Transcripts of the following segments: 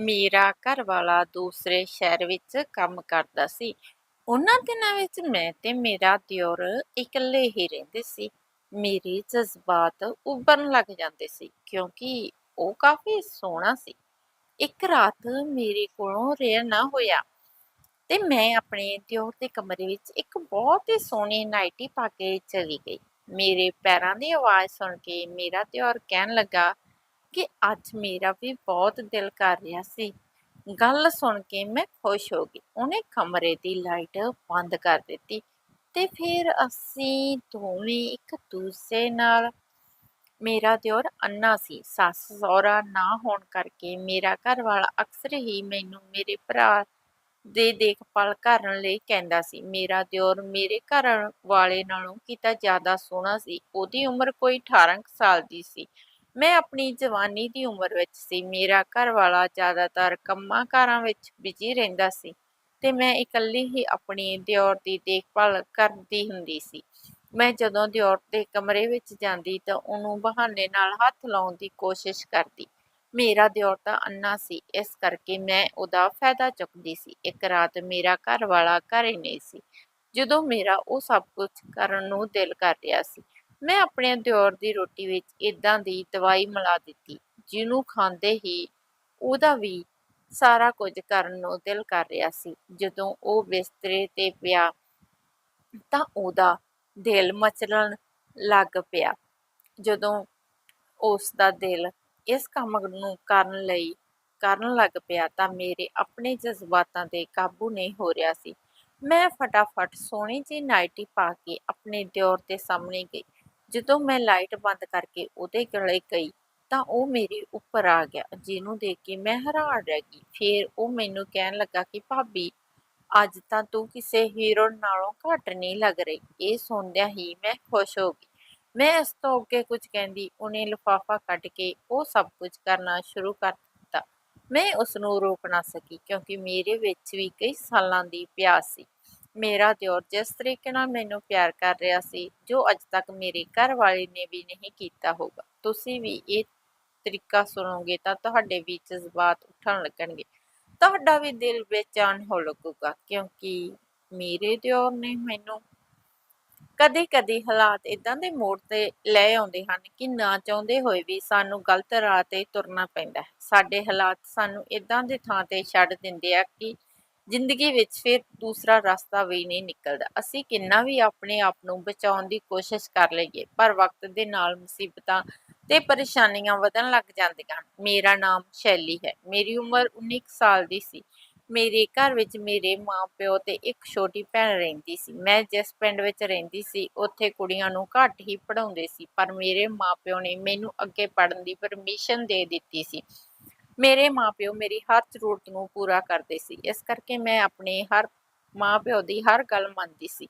ਮੇਰਾ ਘਰਵਾਲਾ ਦੂਸਰੇ ਸ਼ਹਿਰ ਵਿੱਚ ਕੰਮ ਕਰਦਾ ਸੀ। ਉਹਨਾਂ ਦਿਨਾਂ ਵਿੱਚ ਮੈਂ ਤੇ ਮੇਰਾ ਦਿਓਰ ਇਕੱਲੇ ਹੀ ਰਹਿੰਦੇ ਸੀ। ਮੇਰੇ ਜਜ਼ਬਾਤ ਉੱਭਰਨ ਲੱਗ ਜਾਂਦੇ ਸੀ ਕਿਉਂਕਿ ਉਹ ਕਾਫੀ ਸੋਹਣਾ ਸੀ। ਇੱਕ ਰਾਤ ਮੇਰੇ ਕੋਲੋਂ ਰਹਿ ਨਾ ਹੋਇਆ ਤੇ ਮੈਂ ਆਪਣੇ ਦਿਓਰ ਦੇ ਕਮਰੇ ਵਿੱਚ ਇੱਕ ਬਹੁਤ ਹੀ ਸੋਹਣੀ ਨਾਈਟੀ ਪਾ ਕੇ ਚਲੀ ਗਈ। ਮੇਰੇ ਪੈਰਾਂ ਦੀ ਆਵਾਜ਼ ਸੁਣ ਕੇ ਮੇਰਾ ਦਿਓਰ ਕਹਿਣ ਲੱਗਾ ਕਿ ਅੱਜ ਮੇਰਾ ਵੀ ਬਹੁਤ ਦਿਲ ਕਰ ਰਿਹਾ ਸੀ। ਗੱਲ ਸੁਣ ਕੇ ਮੈਂ ਖੁਸ਼ ਹੋ ਗਈ। ਉਹਨੇ ਕਮਰੇ ਦੀ ਲਾਈਟ ਬੰਦ ਕਰ ਦਿੱਤੀ ਤੇ ਫਿਰ ਅਸੀਂ ਦੋਵੇਂ ਇੱਕ ਦੂਸਰੇ ਨਾਲ ਮੇਰਾ ਦਿਓਰ ਅੰਨਾ ਸੀ। ਸੱਸ ਸਹੁਰਾ ਨਾ ਹੋਣ ਕਰਕੇ ਮੇਰਾ ਘਰ ਵਾਲਾ ਅਕਸਰ ਹੀ ਮੈਨੂੰ ਮੇਰੇ ਭਰਾ ਦੇ ਦੇਖਭਾਲ ਕਰਨ ਲਈ ਕਹਿੰਦਾ ਸੀ। ਮੇਰਾ ਦਿਓਰ ਮੇਰੇ ਘਰ ਵਾਲੇ ਨਾਲੋਂ ਕਿਤਾ ਜ਼ਿਆਦਾ ਸੋਹਣਾ ਸੀ। ਉਹਦੀ ਉਮਰ ਕੋਈ 18 ਸਾਲ ਦੀ ਸੀ। ਮੈਂ ਆਪਣੀ ਜਵਾਨੀ ਦੀ ਉਮਰ ਵਿੱਚ ਸੀ। ਮੇਰਾ ਘਰ ਵਾਲਾ ਜ਼ਿਆਦਾਤਰ ਕੰਮਾਂ ਕਾਰਾਂ ਵਿੱਚ ਬਿਜ਼ੀ ਰਹਿੰਦਾ ਸੀ ਤੇ ਮੈਂ ਇਕੱਲੀ ਹੀ ਆਪਣੀ ਦਿਓਰ ਦੀ ਦੇਖਭਾਲ ਕਰਦੀ ਹੁੰਦੀ ਸੀ। ਮੈਂ ਜਦੋਂ ਦਿਓਰ ਦੇ ਕਮਰੇ ਵਿੱਚ ਜਾਂਦੀ ਤਾਂ ਉਹਨੂੰ ਬਹਾਨੇ ਨਾਲ ਹੱਥ ਲਾਉਣ ਦੀ ਕੋਸ਼ਿਸ਼ ਕਰਦੀ। ਮੇਰਾ ਦਿਓਰ ਤਾਂ ਅੰਨਾ ਸੀ, ਇਸ ਕਰਕੇ ਮੈਂ ਉਹਦਾ ਫਾਇਦਾ ਚੁੱਕਦੀ ਸੀ। ਇੱਕ ਰਾਤ ਮੇਰਾ ਘਰ ਵਾਲਾ ਘਰੇ ਨਹੀਂ ਸੀ। ਜਦੋਂ ਮੇਰਾ ਉਹ ਸਭ ਕੁਝ ਕਰਨ ਨੂੰ ਦਿਲ ਕਰ ਰਿਹਾ ਸੀ ਮੈਂ ਆਪਣੇ ਦਿਓਰ ਦੀ ਰੋਟੀ ਵਿੱਚ ਇਦਾਂ ਦੀ ਦਵਾਈ ਮਿਲਾ ਦਿੱਤੀ, ਜਿਹਨੂੰ ਖਾਂਦੇ ਹੀ ਉਹਦਾ ਵੀ ਸਾਰਾ ਕੁਝ ਕਰਨ ਨੂੰ ਦਿਲ ਕਰ ਰਿਹਾ ਸੀ। ਜਦੋਂ ਉਹ ਬਿਸਤਰੇ ਤੇ ਪਿਆ ਤਾਂ ਉਹਦਾ ਦਿਲ ਮਚਲਣ ਲੱਗ ਪਿਆ। ਜਦੋਂ ਉਸ ਦਾ ਦਿਲ ਇਸ ਕੰਮ ਨੂੰ ਕਰਨ ਲਈ ਕਰਨ ਲੱਗ ਪਿਆ ਤਾਂ ਮੇਰੇ ਆਪਣੇ ਜਜ਼ਬਾਤਾਂ ਤੇ ਕਾਬੂ ਨਹੀਂ ਹੋ ਰਿਹਾ ਸੀ। ਮੈਂ ਫਟਾਫਟ ਸੋਹਣੀ ਜਿਹੀ ਨਾਈਟੀ ਪਾ ਕੇ ਆਪਣੇ ਦਿਓਰ ਦੇ ਸਾਹਮਣੇ ਗਈ। ਜਦੋਂ ਮੈਂ ਲਾਈਟ ਬੰਦ ਕਰਕੇ ਉਹਦੇ ਗਲੇ ਗਈ ਤਾਂ ਉਹ ਮੇਰੇ ਉੱਪਰ ਆ ਗਿਆ, ਜਿਹਨੂੰ ਦੇਖ ਕੇ ਮੈਂ ਹੈਰਾਨ ਰਹਿ ਗਈ। ਫਿਰ ਉਹ ਮੈਨੂੰ ਕਹਿਣ ਲੱਗਾ ਕਿ, ਭਾਬੀ, ਅੱਜ ਤਾਂ ਤੂੰ ਕਿਸੇ ਹੀਰੋ ਨਾਲੋਂ ਘੱਟ ਨਹੀਂ ਲੱਗ ਰਹੀ। ਇਹ ਸੁਣਦਿਆਂ ਹੀ ਮੈਂ ਖੁਸ਼ ਹੋ ਗਈ। ਮੈਂ ਇਸ ਤੋਂ ਅੱਗੇ ਕੁਝ ਕਹਿੰਦੀ, ਉਹਨੇ ਲਿਫਾਫਾ ਕੱਢ ਕੇ ਉਹ ਸਭ ਕੁਝ ਕਰਨਾ ਸ਼ੁਰੂ ਕਰ ਦਿੱਤਾ। ਮੈਂ ਉਸ ਨੂੰ ਰੋਕ ਨਾ ਸਕੀ ਕਿਉਂਕਿ ਮੇਰੇ ਵਿੱਚ ਵੀ ਕਈ ਸਾਲਾਂ ਦੀ ਪਿਆਸ ਸੀ। ਮੇਰਾ ਦਿਓਰ ਜਿਸ ਤਰੀਕੇ ਨਾਲ ਮੈਨੂੰ ਪਿਆਰ ਕਰ ਰਿਹਾ ਸੀ, ਜੋ ਅੱਜ ਤੱਕ ਮੇਰੇ ਘਰ ਵਾਲੇ ਨੇ ਵੀ ਨਹੀਂ ਕੀਤਾ ਹੋਗਾ ਤੁਸੀਂ ਵੀ ਇਹ ਤਰੀਕਾ ਸੁਣੋਗੇ ਤਾਂ ਤੁਹਾਡੇ ਵੀ ਜਜ਼ਬਾਤ ਉੱਠਣ ਲੱਗਣਗੇ। ਤੁਹਾਡਾ ਵੀ ਦਿਲ ਬੇਚੈਨ ਹੋ ਲੱਗੂਗਾ, ਕਿਉਂਕਿ ਮੇਰੇ ਦਿਓਰ ਨੇ ਮੈਨੂੰ ਕਦੇ-ਕਦੇ ਹਾਲਾਤ ਇਦਾਂ ਦੇ ਮੋੜ ਤੇ ਲੈ ਆਉਂਦੇ ਹਨ ਕਿ ਨਾ ਚਾਹੁੰਦੇ ਹੋਏ ਵੀ ਸਾਨੂੰ ਗਲਤ ਰਾਹ ਤੇ ਤੁਰਨਾ ਪੈਂਦਾ ਹੈ। ਸਾਡੇ ਹਾਲਾਤ ਸਾਨੂੰ ਇਦਾਂ ਦੇ ਥਾਂ ਤੇ ਛੱਡ ਦਿੰਦੇ ਆ ਕਿ ਜ਼ਿੰਦਗੀ ਵਿੱਚ ਫਿਰ ਦੂਸਰਾ ਰਸਤਾ ਵੀ ਨਹੀਂ ਨਿਕਲਦਾ। ਅਸੀਂ ਕਿੰਨਾ ਵੀ ਆਪਣੇ ਆਪ ਨੂੰ ਬਚਾਉਣ ਦੀ ਕੋਸ਼ਿਸ਼ ਕਰ ਲਈਏ, ਪਰ ਵਕਤ ਦੇ ਨਾਲ ਮੁਸੀਬਤਾਂ ਤੇ ਪਰੇਸ਼ਾਨੀਆਂ ਵਧਣ ਲੱਗ ਜਾਂਦੀਆਂ ਹਨ। ਮੇਰਾ ਨਾਮ ਸ਼ੈਲੀ ਹੈ। ਮੇਰੀ ਉਮਰ 19 ਕੁ ਸਾਲ ਦੀ ਸੀ। ਮੇਰੇ ਘਰ ਵਿੱਚ ਮੇਰੇ ਮਾਪਿਓ ਤੇ ਇੱਕ ਛੋਟੀ ਭੈਣ ਰਹਿੰਦੀ ਸੀ। ਮੈਂ ਜਿਸ ਪਿੰਡ ਵਿੱਚ ਰਹਿੰਦੀ ਸੀ, ਉੱਥੇ ਕੁੜੀਆਂ ਨੂੰ ਘੱਟ ਹੀ ਪੜਾਉਂਦੇ ਸੀ, ਪਰ ਮੇਰੇ ਮਾਪਿਓ ਨੇ ਮੈਨੂੰ ਅੱਗੇ ਪੜਨ ਦੀ ਪਰਮਿਸ਼ਨ ਦੇ ਦਿੱਤੀ ਸੀ। ਮੇਰੇ ਮਾਪਿਓ ਮੇਰੀ ਹਰ ਜ਼ਰੂਰਤ ਨੂੰ ਪੂਰਾ ਕਰਦੇ ਸੀ। ਇਸ ਕਰਕੇ ਮੈਂ ਆਪਣੇ ਹਰ ਮਾਪਿਓ ਦੀ ਹਰ ਗੱਲ ਮੰਨਦੀ ਸੀ।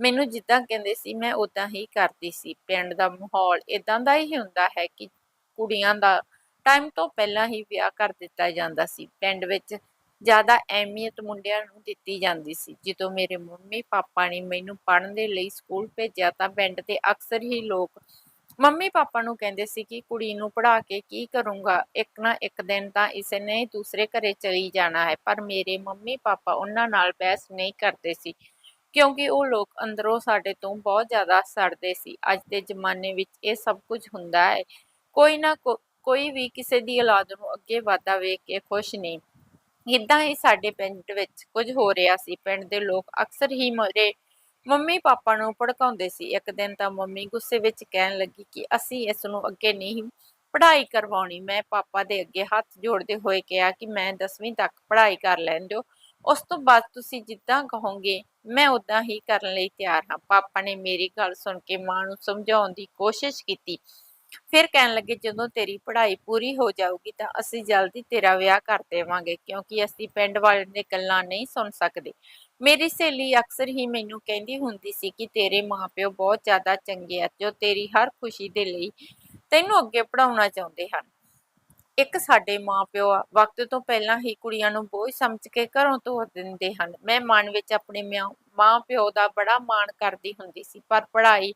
ਮੈਨੂੰ ਜਿੱਦਾਂ ਕਹਿੰਦੇ ਸੀ, ਮੈਂ ਉਦਾਂ ਹੀ ਕਰਦੀ ਸੀ। ਪਿੰਡ ਦਾ ਮਾਹੌਲ ਇਦਾਂ ਦਾ ਹੀ ਹੁੰਦਾ ਹੈ ਕਿ ਕੁੜੀਆਂ ਦਾ ਟਾਈਮ ਤੋਂ ਪਹਿਲਾਂ ਹੀ ਵਿਆਹ ਕਰ ਦਿੱਤਾ ਜਾਂਦਾ ਸੀ। ਪਿੰਡ ਵਿੱਚ ਜ਼ਿਆਦਾ ਅਹਿਮੀਅਤ ਮੁੰਡਿਆਂ ਨੂੰ ਦਿੱਤੀ ਜਾਂਦੀ ਸੀ। ਜਦੋਂ ਮੇਰੇ ਮੰਮੀ ਪਾਪਾ ਨੇ ਮੈਨੂੰ ਪੜ੍ਹਨ ਦੇ ਲਈ ਸਕੂਲ ਭੇਜਿਆ ਤਾਂ ਪਿੰਡ ਦੇ ਅਕਸਰ ਹੀ ਲੋਕ ਮੰਮੀ ਪਾਪਾ ਨੂੰ ਕਹਿੰਦੇ ਸੀ ਕਿ ਕੁੜੀ ਨੂੰ ਪੜ੍ਹਾ ਕੇ ਕੀ ਕਰੂੰਗਾ, ਇੱਕ ਨਾ ਇੱਕ ਦਿਨ ਤਾਂ ਇਸੇ ਨੇ ਦੂਸਰੇ ਘਰੇ ਚਲੀ ਜਾਣਾ ਹੈ, ਪਰ ਮੇਰੇ ਮੰਮੀ ਪਾਪਾ ਉਹਨਾਂ ਨਾਲ ਬਹਿਸ ਨਹੀਂ ਕਰਦੇ ਸੀ, ਕਿਉਂਕਿ ਉਹ ਲੋਕ ਅੰਦਰੋਂ ਸਾਡੇ ਤੋਂ ਬਹੁਤ ਜ਼ਿਆਦਾ ਸੜਦੇ ਸੀ, ਅੱਜ ਦੇ ਜ਼ਮਾਨੇ ਵਿੱਚ ਇਹ ਸਭ ਕੁਝ ਹੁੰਦਾ ਹੈ, ਕੋਈ ਨਾ ਕੋਈ ਵੀ ਕਿਸੇ ਦੀ ਔਲਾਦ ਨੂੰ ਅੱਗੇ ਵਾਧਾ ਵੇਖ ਕੇ ਖੁਸ਼ ਨਹੀਂ। ਇਦਾਂ ਹੀ ਸਾਡੇ ਪਿੰਡ ਵਿੱਚ ਕੁਝ ਹੋ ਰਿਹਾ ਸੀ, ਪਿੰਡ ਦੇ ਲੋਕ ਅਕਸਰ ਹੀ ਮੇਰੇ ਮੰਮੀ ਪਾਪਾ ਨੂੰ ਭੜਕਾਉਂਦੇ ਸੀ। ਇੱਕ ਦਿਨ ਤਾਂ ਮੰਮੀ ਗੁੱਸੇ ਵਿੱਚ ਕਹਿਣ ਲੱਗੀ ਕਿ ਅਸੀਂ ਇਸ ਨੂੰ ਅੱਗੇ ਨਹੀਂ ਪੜ੍ਹਾਈ ਕਰਵਾਉਣੀ। ਮੈਂ ਪਾਪਾ ਦੇ ਅੱਗੇ ਹੱਥ ਜੋੜਦੇ ਹੋਏ ਕਿਹਾ ਕਿ ਮੈਂ 10ਵੀਂ ਤੱਕ ਪੜ੍ਹਾਈ ਕਰ ਲੈਣ ਦਿਓ। ਉਸ ਤੋਂ ਬਾਅਦ ਤੁਸੀਂ ਜਿੱਦਾਂ ਕਹੋਗੇ, ਮੈਂ ਉਦਾਂ ਹੀ ਕਰਨ ਲਈ ਤਿਆਰ ਹਾਂ। ਪਾਪਾ ਨੇ ਮੇਰੀ ਗੱਲ ਸੁਣ ਕੇ ਮਾਂ ਨੂੰ ਸਮਝਾਉਣ ਦੀ ਕੋਸ਼ਿਸ਼ ਕੀਤੀ। ਫਿਰ ਕਹਿਣ ਲੱਗੇ, ਜਦੋਂ ਤੇਰੀ ਪੜ੍ਹਾਈ ਪੂਰੀ ਹੋ ਜਾਊਗੀ ਤਾਂ ਅਸੀਂ ਜਲਦੀ ਤੇਰਾ ਵਿਆਹ ਕਰ ਦੇਵਾਂਗੇ, ਕਿਉਂਕਿ ਅਸੀਂ ਪਿੰਡ ਵਾਲਿਆਂ ਦੀਆਂ ਗੱਲਾਂ ਨਹੀਂ ਸੁਣ ਸਕਦੇ। ਮੇਰੀ ਸਹੇਲੀ ਅਕਸਰ ਹੀ ਮੈਨੂੰ ਕਹਿੰਦੀ ਹੁੰਦੀ ਸੀ ਕਿ ਤੇਰੇ ਮਾਪਿਓ ਬਹੁਤ ਜ਼ਿਆਦਾ ਚੰਗੇ ਆ ਜੋ ਤੇਰੀ ਹਰ ਖੁਸ਼ੀ ਦੇ ਲਈ ਤੈਨੂੰ ਅੱਗੇ ਪੜਾਉਣਾ ਚਾਹੁੰਦੇ ਹਨ। ਇੱਕ ਸਾਡੇ ਮਾਪਿਓ ਆ, ਵਕਤ ਤੋਂ ਪਹਿਲਾਂ ਹੀ ਕੁੜੀਆਂ ਨੂੰ ਬੋਝ ਸਮਝ ਕੇ ਘਰੋਂ ਤੋਰ ਦਿੰਦੇ ਹਨ। ਮੈਂ ਮਨ ਵਿੱਚ ਆਪਣੇ ਮਿਆਂ- ਮਾਂ-ਪਿਓ ਦਾ ਬੜਾ ਮਾਣ ਕਰਦੀ ਹੁੰਦੀ ਸੀ, ਪਰ ਪੜ੍ਹਾਈ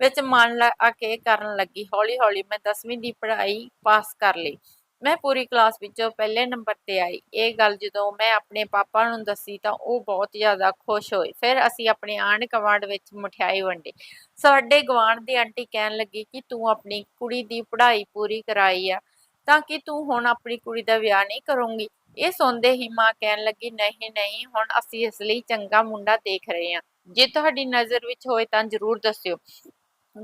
ਵਿੱਚ ਮਨ ਲਾ ਕੇ ਕਰਨ ਲੱਗੀ। ਹੌਲੀ-ਹੌਲੀ ਮੈਂ 10ਵੀਂ ਦੀ ਪੜ੍ਹਾਈ ਪਾਸ ਕਰ ਲਈ। ਮੈਂ ਪੂਰੀ ਕਲਾਸ ਵਿੱਚੋਂ ਪਹਿਲੇ ਨੰਬਰ ਤੇ ਆਈ। ਇਹ ਗੱਲ ਜਦੋਂ ਮੈਂ ਆਪਣੇ ਪਾਪਾ ਨੂੰ ਦੱਸੀ ਤਾਂ ਉਹ ਬਹੁਤ ਜ਼ਿਆਦਾ ਖੁਸ਼ ਹੋਏ। ਫਿਰ ਅਸੀਂ ਆਪਣੇ ਆਂਢ ਗੁਆਂਢ ਵਿੱਚ ਮਠਿਆਈ ਵੰਡੀ। ਸਾਡੇ ਗੁਆਂਢ ਦੀ ਆਂਟੀ ਕਹਿਣ ਲੱਗੀ ਕਿ ਤੂੰ ਆਪਣੀ ਕੁੜੀ ਦੀ ਪੜ੍ਹਾਈ ਪੂਰੀ ਕਰਾਈ ਆ, ਤਾਂ ਕਿ ਤੂੰ ਹੁਣ ਆਪਣੀ ਕੁੜੀ ਦਾ ਵਿਆਹ ਨਹੀਂ ਕਰੂੰਗੀ। ਇਹ ਸੁਣਦੇ ਹੀ ਮਾਂ ਕਹਿਣ ਲੱਗੀ, ਨਹੀਂ ਨਹੀਂ, ਹੁਣ ਅਸੀਂ ਇਸ ਲਈ ਚੰਗਾ ਮੁੰਡਾ ਦੇਖ ਰਹੇ ਹਾਂ। ਜੇ ਤੁਹਾਡੀ ਨਜ਼ਰ ਵਿੱਚ ਹੋਏ ਤਾਂ ਜ਼ਰੂਰ ਦੱਸਿਓ।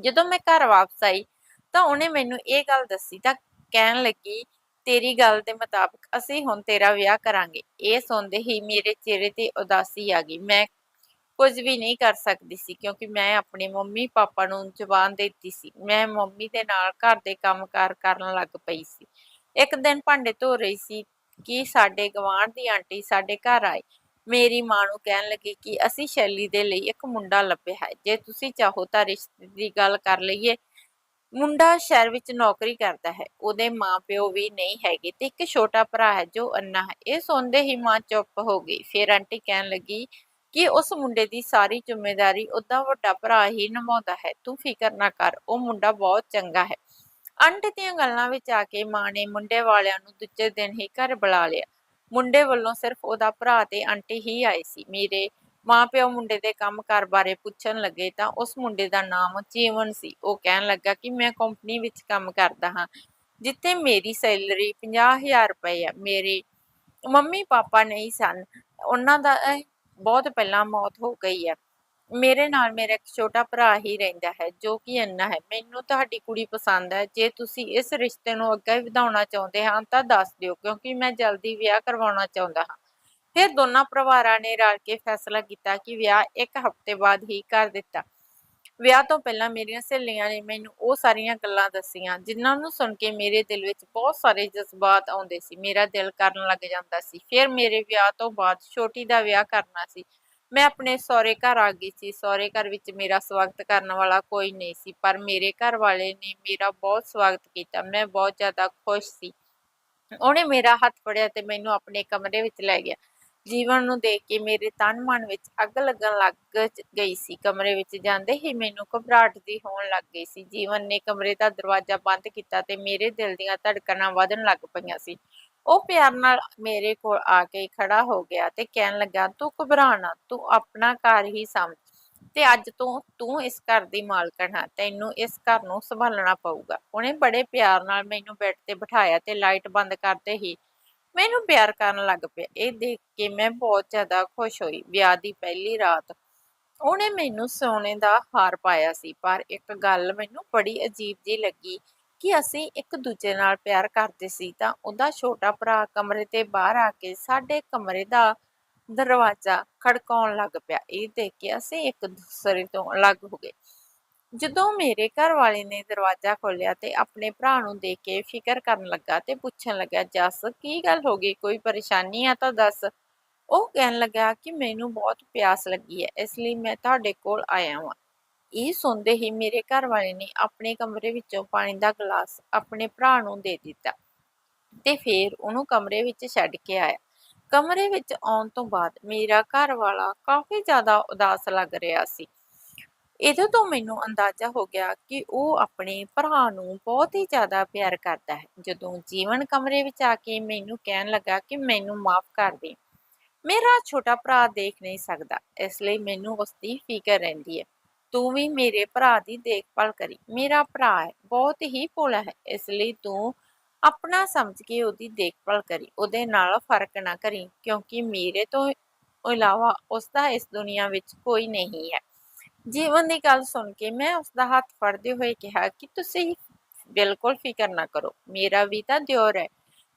ਜਦੋਂ ਮੈਂ ਘਰ ਵਾਪਸ ਆਈ ਤਾਂ ਉਹਨੇ ਮੈਨੂੰ ਇਹ ਗੱਲ ਦੱਸੀ ਤਾਂ ਕਹਿਣ ਲੱਗੀ ਤੇਰੀ ਗੱਲ ਦੇ ਮੁਤਾਬਕ ਅਸੀਂ ਹੁਣ ਤੇਰਾ ਵਿਆਹ ਕਰਾਂਗੇ। ਇਹ ਸੁਣਦੇ ਹੀ ਮੇਰੇ ਚਿਹਰੇ ਤੇ ਉਦਾਸੀ ਆ ਗਈ। ਮੈਂ ਕੁਝ ਵੀ ਨਹੀਂ ਕਰ ਸਕਦੀ ਸੀ ਕਿਉਂਕਿ ਮੈਂ ਆਪਣੇ ਮੰਮੀ ਪਾਪਾ ਨੂੰ ਜ਼ੁਬਾਨ ਦੇ ਦਿੱਤੀ ਸੀ। ਮੈਂ ਮੰਮੀ ਦੇ ਨਾਲ ਘਰ ਦੇ ਕੰਮਕਾਰ ਕਰਨ ਲੱਗ ਪਈ ਸੀ। ਇੱਕ ਦਿਨ ਭਾਂਡੇ ਧੋ ਰਹੀ ਸੀ ਕਿ ਸਾਡੇ ਗਵਾਂਢ ਦੀ ਆਂਟੀ ਸਾਡੇ ਘਰ ਆਈ ਮੇਰੀ ਮਾਂ ਨੂੰ ਕਹਿਣ ਲੱਗੀ ਕਿ ਅਸੀਂ ਸ਼ੈਲੀ ਦੇ ਲਈ ਇੱਕ ਮੁੰਡਾ ਲੱਭਿਆ ਹੈ। ਜੇ ਤੁਸੀਂ ਚਾਹੋ ਤਾਂ ਰਿਸ਼ਤੇ ਦੀ ਗੱਲ ਕਰ ਲਈਏ। ਮੁੰਡਾ ਸ਼ਹਿਰ ਵਿੱਚ ਨੌਕਰੀ ਕਰਦਾ ਹੈ। ਉਹਦੇ ਮਾਪਿਓ ਵੀ ਨਹੀਂ ਹੈਗੇ ਤੇ ਇੱਕ ਛੋਟਾ ਭਰਾ ਹੈ ਜੋ ਅੰਨਾ ਹੈ। ਇਹ ਸੁਣਦੇ ਹੀ ਮਾਂ ਚੁੱਪ ਹੋ ਗਈ। ਫਿਰ ਆਂਟੀ ਕਹਿਣ ਲੱਗੀ ਕਿ ਉਸ ਮੁੰਡੇ ਦੀ ਸਾਰੀ ਜ਼ਿੰਮੇਵਾਰੀ ਉਹਦਾ ਵੱਡਾ ਭਰਾ ਹੀ ਨਿਭਾਉਂਦਾ ਹੈ। ਤੂੰ ਫਿਕਰ ਨਾ ਕਰ, ਉਹ ਮੁੰਡਾ ਬਹੁਤ ਚੰਗਾ ਹੈ। ਆਂਟੀ ਦੀਆਂ ਗੱਲਾਂ ਵਿੱਚ ਆ ਕੇ ਮਾਂ ਨੇ ਮੁੰਡੇ ਵਾਲਿਆਂ ਨੂੰ ਦੂਜੇ ਦਿਨ ਹੀ ਘਰ ਬੁਲਾ ਲਿਆ। ਮੁੰਡੇ ਵੱਲੋਂ ਸਿਰਫ ਉਹਦਾ ਭਰਾ ਤੇ ਆਂਟੀ ਹੀ ਆਏ ਸੀ। ਮੇਰੇ ਮਾਪਿਓ ਮੁੰਡੇ ਦੇ ਕੰਮਕਾਰ ਬਾਰੇ ਪੁੱਛਣ ਲੱਗੇ ਤਾਂ ਉਸ ਮੁੰਡੇ ਦਾ ਨਾਮ ਜੀਵਨ ਸੀ। ਉਹ ਕਹਿਣ ਲੱਗਾ ਕਿ ਮੈਂ ਕੰਪਨੀ ਵਿੱਚ ਕੰਮ ਕਰਦਾ ਹਾਂ, ਜਿੱਥੇ ਮੇਰੀ ਸੈਲਰੀ 50000 ਰੁਪਏ ਹੈ ਮੇਰੇ ਮੰਮੀ ਪਾਪਾ ਨਹੀਂ ਸਨ। ਉਹਨਾਂ ਦਾ ਬਹੁਤ ਪਹਿਲਾਂ ਮੌਤ ਹੋ ਗਈ ਹੈ ਮੇਰੇ ਨਾਲ ਮੇਰਾ ਇੱਕ ਛੋਟਾ ਭਰਾ ਹੀ ਰਹਿੰਦਾ ਹੈ, ਜੋ ਕਿ ਅੰਨਾ ਹੈ। ਮੈਨੂੰ ਤੁਹਾਡੀ ਕੁੜੀ ਪਸੰਦ ਹੈ। ਜੇ ਤੁਸੀਂ ਇਸ ਰਿਸ਼ਤੇ ਨੂੰ ਅੱਗੇ ਵਧਾਉਣਾ ਚਾਹੁੰਦੇ ਹਾਂ ਤਾਂ ਦੱਸ ਦਿਓ, ਕਿਉਂਕਿ ਮੈਂ ਜਲਦੀ ਵਿਆਹ ਕਰਵਾਉਣਾ ਚਾਹੁੰਦਾ ਹਾਂ। ਫਿਰ ਦੋਨਾਂ ਪਰਿਵਾਰਾਂ ਨੇ ਰਲ ਕੇ ਫੈਸਲਾ ਕੀਤਾ ਕਿ ਵਿਆਹ ਇੱਕ ਹਫ਼ਤੇ ਬਾਅਦ ਹੀ ਕਰ ਦਿੱਤਾ। ਵਿਆਹ ਤੋਂ ਪਹਿਲਾਂ ਮੇਰੀਆਂ ਸਹੇਲੀਆਂ ਨੇ ਮੈਨੂੰ ਉਹ ਸਾਰੀਆਂ ਗੱਲਾਂ ਦੱਸੀਆਂ, ਜਿਨ੍ਹਾਂ ਨੂੰ ਸੁਣ ਕੇ ਮੇਰੇ ਦਿਲ ਵਿੱਚ ਬਹੁਤ ਸਾਰੇ ਜਜ਼ਬਾਤ ਆਉਂਦੇ ਸੀ। ਮੇਰਾ ਦਿਲ ਕਰਨ ਲੱਗ ਜਾਂਦਾ ਸੀ। ਫਿਰ ਮੇਰੇ ਵਿਆਹ ਤੋਂ ਬਾਅਦ ਛੋਟੀ ਦਾ ਵਿਆਹ ਕਰਨਾ ਸੀ। ਮੈਂ ਆਪਣੇ ਸਹੁਰੇ ਘਰ ਆ ਗਈ ਸੀ। ਸਹੁਰੇ ਘਰ ਵਿੱਚ ਮੇਰਾ ਸਵਾਗਤ ਕਰਨ ਵਾਲਾ ਕੋਈ ਨਹੀਂ ਸੀ, ਪਰ ਮੇਰੇ ਘਰ ਵਾਲੇ ਨੇ ਮੇਰਾ ਬਹੁਤ ਸਵਾਗਤ ਕੀਤਾ। ਮੈਂ ਬਹੁਤ ਜ਼ਿਆਦਾ ਖੁਸ਼ ਸੀ। ਉਹਨੇ ਮੇਰਾ ਹੱਥ ਫੜਿਆ ਤੇ ਮੈਨੂੰ ਆਪਣੇ ਕਮਰੇ ਵਿੱਚ ਲੈ ਗਿਆ। ਜੀਵਨ ਨੂੰ ਦੇਖ ਕੇ ਮੇਰੇ ਤਨ ਮਨ ਵਿੱਚ ਅੱਗ ਲੱਗਣ ਲੱਗ ਗਈ ਸੀ। ਕਮਰੇ ਵਿੱਚ ਜਾਂਦੇ ਹੀ ਮੈਨੂੰ ਘਬਰਾਹਟ ਦੀ ਹੋਣ ਲੱਗ ਗਈ ਸੀ। ਜੀਵਨ ਨੇ ਕਮਰੇ ਦਾ ਦਰਵਾਜ਼ਾ ਬੰਦ ਕੀਤਾ ਤੇ ਮੇਰੇ ਦਿਲ ਦੀਆਂ ਧੜਕਣਾਂ ਵਧਣ ਲੱਗ ਪਈਆਂ ਸੀ। ਉਹ ਪਿਆਰ ਨਾਲ ਮੇਰੇ ਕੋਲ ਆ ਕੇ ਖੜਾ ਹੋ ਗਿਆ ਤੇ ਕਹਿਣ ਲੱਗਾ, ਤੂੰ ਘਬਰਾਣਾ ਤੂੰ ਆਪਣਾ ਘਰ ਹੀ ਸਮਝ ਤੇ ਅੱਜ ਤੋਂ ਤੂੰ ਇਸ ਘਰ ਦੀ ਮਾਲਕਣ ਹੈ। ਤੈਨੂੰ ਇਸ ਘਰ ਨੂੰ ਸੰਭਾਲਣਾ ਪਊਗਾ। ਉਹਨੇ ਬੜੇ ਪਿਆਰ ਨਾਲ ਮੈਨੂੰ ਬੈੱਡ ਤੇ ਬਿਠਾਇਆ ਤੇ ਲਾਈਟ ਬੰਦ ਕਰਦੇ ਹੀ ਮੈਨੂੰ ਪਿਆਰ ਕਰਨ ਲੱਗ ਪਿਆ। ਇਹ ਦੇਖ ਕੇ ਮੈਂ ਬਹੁਤ ਜ਼ਿਆਦਾ ਖੁਸ਼ ਹੋਈ। ਵਿਆਹ ਦੀ ਪਹਿਲੀ ਰਾਤ ਉਹਨੇ ਮੈਨੂੰ ਸੋਨੇ ਦਾ ਹਾਰ ਪਾਇਆ ਸੀ। ਪਰ ਇੱਕ ਗੱਲ ਮੈਨੂੰ ਬੜੀ ਅਜੀਬ ਜੀ ਲੱਗੀ ਕਿ ਅਸੀਂ ਇੱਕ ਦੂਜੇ ਨਾਲ ਪਿਆਰ ਕਰਦੇ ਸੀ ਤਾਂ ਉਹਦਾ ਛੋਟਾ ਭਰਾ ਕਮਰੇ ਤੇ ਬਾਹਰ ਆ ਕੇ ਸਾਡੇ ਕਮਰੇ ਦਾ ਦਰਵਾਜ਼ਾ ਖੜਕਾਉਣ ਲੱਗ ਪਿਆ। ਇਹ ਦੇਖ ਕੇ ਅਸੀਂ ਇੱਕ ਦੂਸਰੇ ਤੋਂ ਅਲੱਗ ਹੋ ਗਏ। ਜਦੋਂ ਮੇਰੇ ਘਰ ਵਾਲੇ ਨੇ ਦਰਵਾਜ਼ਾ ਖੋਲ੍ਹਿਆ ਤੇ ਆਪਣੇ ਭਰਾ ਨੂੰ ਦੇਖ ਕੇ ਫਿਕਰ ਕਰਨ ਲੱਗਾ ਤੇ ਪੁੱਛਣ ਲੱਗਾ, ਜੱਸ, ਕੀ ਗੱਲ ਹੋ ਗਈ? ਕੋਈ ਪਰੇਸ਼ਾਨੀ ਆ ਤਾਂ ਦੱਸ। ਉਹ ਕਹਿਣ ਲੱਗਾ ਕਿ ਮੈਨੂੰ ਬਹੁਤ ਪਿਆਸ ਲੱਗੀ ਹੈ, ਇਸ ਲਈ ਮੈਂ ਤੁਹਾਡੇ ਕੋਲ ਆਇਆ ਹਾਂ ਇਹ ਸੁਣਦੇ ਹੀ ਮੇਰੇ ਘਰ ਵਾਲੇ ਨੇ ਆਪਣੇ ਕਮਰੇ ਵਿੱਚੋਂ ਪਾਣੀ ਦਾ ਗਲਾਸ ਆਪਣੇ ਭਰਾ ਨੂੰ ਦੇ ਦਿੱਤਾ ਤੇ ਫਿਰ ਉਹਨੂੰ ਕਮਰੇ ਵਿੱਚ ਛੱਡ ਕੇ ਆਇਆ। ਕਮਰੇ ਵਿੱਚ ਆਉਣ ਤੋਂ ਬਾਅਦ ਮੇਰਾ ਘਰ ਵਾਲਾ ਕਾਫੀ ਜ਼ਿਆਦਾ ਉਦਾਸ ਲੱਗ ਰਿਹਾ ਸੀ। ਇਹਦੇ ਤੋਂ ਮੈਨੂੰ ਅੰਦਾਜ਼ਾ ਹੋ ਗਿਆ ਕਿ ਉਹ ਆਪਣੇ ਭਰਾ ਨੂੰ ਬਹੁਤ ਹੀ ਜ਼ਿਆਦਾ ਪਿਆਰ ਕਰਦਾ ਹੈ। ਜਦੋਂ ਜੀਵਨ ਕਮਰੇ ਵਿੱਚ ਆ ਕੇ ਮੈਨੂੰ ਕਹਿਣ ਲੱਗਾ ਕਿ ਮੈਨੂੰ ਮਾਫ ਕਰ ਦੇ, ਮੇਰਾ ਛੋਟਾ ਭਰਾ ਦੇਖ ਨਹੀਂ ਸਕਦਾ, ਇਸ ਲਈ ਮੈਨੂੰ ਉਸ ਦੀ ਫਿਕਰ ਰਹਿੰਦੀ ਹੈ। ਤੂੰ ਵੀ ਮੇਰੇ ਭਰਾ ਦੀ ਦੇਖਭਾਲ ਕਰੀ। ਮੇਰਾ ਭਰਾ ਹੈ, ਬਹੁਤ ਹੀ ਭੋਲਾ ਹੈ, ਇਸ ਲਈ ਤੂੰ ਆਪਣਾ ਸਮਝ ਕੇ ਉਹਦੀ ਦੇਖਭਾਲ ਕਰੀ। ਉਹਦੇ ਨਾਲ ਫ਼ਰਕ ਨਾ ਕਰੀ, ਕਿਉਂਕਿ ਮੇਰੇ ਤੋਂ ਇਲਾਵਾ ਉਸ ਦਾ ਇਸ ਦੁਨੀਆ ਵਿੱਚ ਕੋਈ ਨਹੀਂ ਹੈ। ਜੀਵਨ ਦੀ ਗੱਲ ਸੁਣ ਕੇ ਮੈਂ ਉਸ ਦਾ ਹੱਥ ਫੜਦੇ ਹੋਏ ਕਿਹਾ ਕਿ ਤੁਸੀਂ ਬਿਲਕੁਲ ਫਿਕਰ ਨਾ ਕਰੋ, ਮੇਰਾ ਵੀ ਤਾਂ ਦਿਓਰ ਹੈ।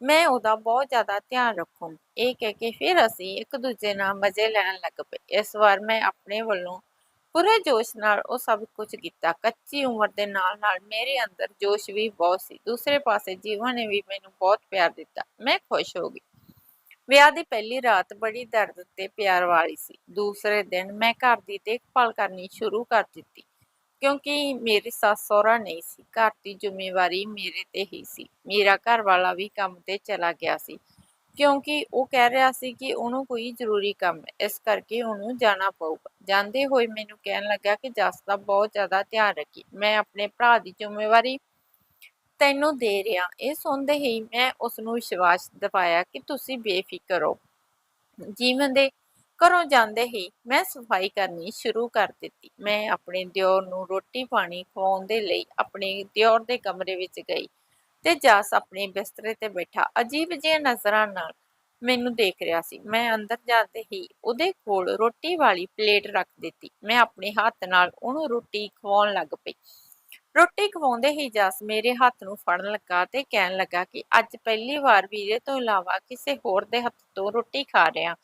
ਮੈਂ ਉਹਦਾ ਬਹੁਤ ਜ਼ਿਆਦਾ ਧਿਆਨ ਰੱਖੂੰ। ਇਹ ਕਹਿ ਕੇ ਫਿਰ ਅਸੀਂ ਇੱਕ ਦੂਜੇ ਨਾਲ ਮਜ਼ੇ ਲੈਣ ਲੱਗ ਪਏ। ਇਸ ਵਾਰ ਮੈਂ ਆਪਣੇ ਵੱਲੋਂ ਪੂਰੇ ਜੋਸ਼ ਨਾਲ ਉਹ ਸਭ ਕੁਝ ਕੀਤਾ। ਕੱਚੀ ਉਮਰ ਦੇ ਨਾਲ ਨਾਲ ਮੇਰੇ ਅੰਦਰ ਜੋਸ਼ ਵੀ ਬਹੁਤ ਸੀ। ਦੂਸਰੇ ਪਾਸੇ ਜੀਵਨ ਨੇ ਵੀ ਮੈਨੂੰ ਬਹੁਤ ਪਿਆਰ ਦਿੱਤਾ। ਮੈਂ ਖੁਸ਼ ਹੋ ਗਈ। ਵਿਆਹ ਦੀ ਪਹਿਲੀ ਰਾਤ ਬੜੀ ਦਰਦ ਤੇ ਪਿਆਰ ਵਾਲੀ ਸੀ। ਦੂਸਰੇ ਦਿਨ ਮੈਂ ਘਰ ਦੀ ਦੇਖਭਾਲ ਕਰਨੀ ਸ਼ੁਰੂ ਕਰ ਦਿੱਤੀ, ਕਿਉਂਕਿ ਮੇਰੀ ਸੱਸ ਸਹੁਰਾ ਨਹੀਂ ਸੀ। ਘਰ ਦੀ ਜ਼ਿੰਮੇਵਾਰੀ ਮੇਰੇ ਤੇ ਹੀ ਸੀ। ਮੇਰਾ ਘਰ ਵਾਲਾ ਵੀ ਕੰਮ ਤੇ ਚਲਾ ਗਿਆ ਸੀ, ਕਿਉਂਕਿ ਉਹ ਕਹਿ ਰਿਹਾ ਸੀ ਕਿ ਉਹਨੂੰ ਕੋਈ ਜ਼ਰੂਰੀ ਕੰਮ ਹੈ। ਇਸ ਕਰਕੇ ਉਹਨੂੰ ਜਾਣਾ ਪਊਗਾ। ਜਾਂਦੇ ਹੋਏ ਮੈਨੂੰ ਕਹਿਣ ਲੱਗਾ ਕਿ ਜਸ ਦਾ ਬਹੁਤ ਜ਼ਿਆਦਾ ਧਿਆਨ ਰੱਖੀ। ਮੈਂ ਆਪਣੇ ਭਰਾ ਦੀ ਜ਼ਿੰਮੇਵਾਰੀ ਤੈਨੂੰ ਦੇ ਰਿਹਾ। ਇਹ ਸੁਣਦੇ ਹੀ ਮੈਂ ਉਸ ਨੂੰ ਵਿਸ਼ਵਾਸ ਦਿਵਾਇਆ ਕਿ ਤੁਸੀਂ ਬੇਫਿਕਰ ਰਹੋ ਜੀਵਨ ਦੇ ਘਰੋਂ ਜਾਂਦੇ ਹੀ ਮੈਂ ਸਫ਼ਾਈ ਕਰਨੀ ਸ਼ੁਰੂ ਕਰ ਦਿੱਤੀ। ਮੈਂ ਆਪਣੇ ਦਿਓਰ ਨੂੰ ਰੋਟੀ ਪਾਣੀ ਖਵਾਉਣ ਦੇ ਲਈ ਆਪਣੇ ਦਿਓਰ ਦੇ ਕਮਰੇ ਵਿੱਚ ਗਈ ਤੇ ਜਾਸ ਆਪਣੇ ਬਿਸਤਰੇ ਤੇ ਬੈਠਾ। ਅਜੀਬ ਜਿਹੀਆਂ ਨਜ਼ਰਾਂ ਨਾਲ ਮੈਨੂੰ ਦੇਖ ਰਿਹਾ ਸੀ। ਮੈਂ ਅੰਦਰ ਜਾਂਦੇ ਹੀ ਉਹਦੇ ਕੋਲ ਰੋਟੀ ਵਾਲੀ ਪਲੇਟ ਰੱਖ ਦਿੱਤੀ। ਮੈਂ ਆਪਣੇ ਹੱਥ ਨਾਲ ਉਹਨੂੰ ਰੋਟੀ ਖਵਾਉਣ ਲੱਗ ਪਈ। ਰੋਟੀ ਖਵਾਉਂਦੇ ਹੀ ਜਸ ਮੇਰੇ ਹੱਥ ਨੂੰ ਫੜਨ ਲੱਗਾ ਤੇ ਕਹਿਣ ਲੱਗਾ ਕਿ ਅੱਜ ਪਹਿਲੀ ਵਾਰ ਵੀਰੇ ਤੋਂ ਇਲਾਵਾ ਕਿਸੇ ਹੋਰ ਦੇ ਹੱਥ ਤੋਂ ਰੋਟੀ ਖਾ ਰਿਹਾ।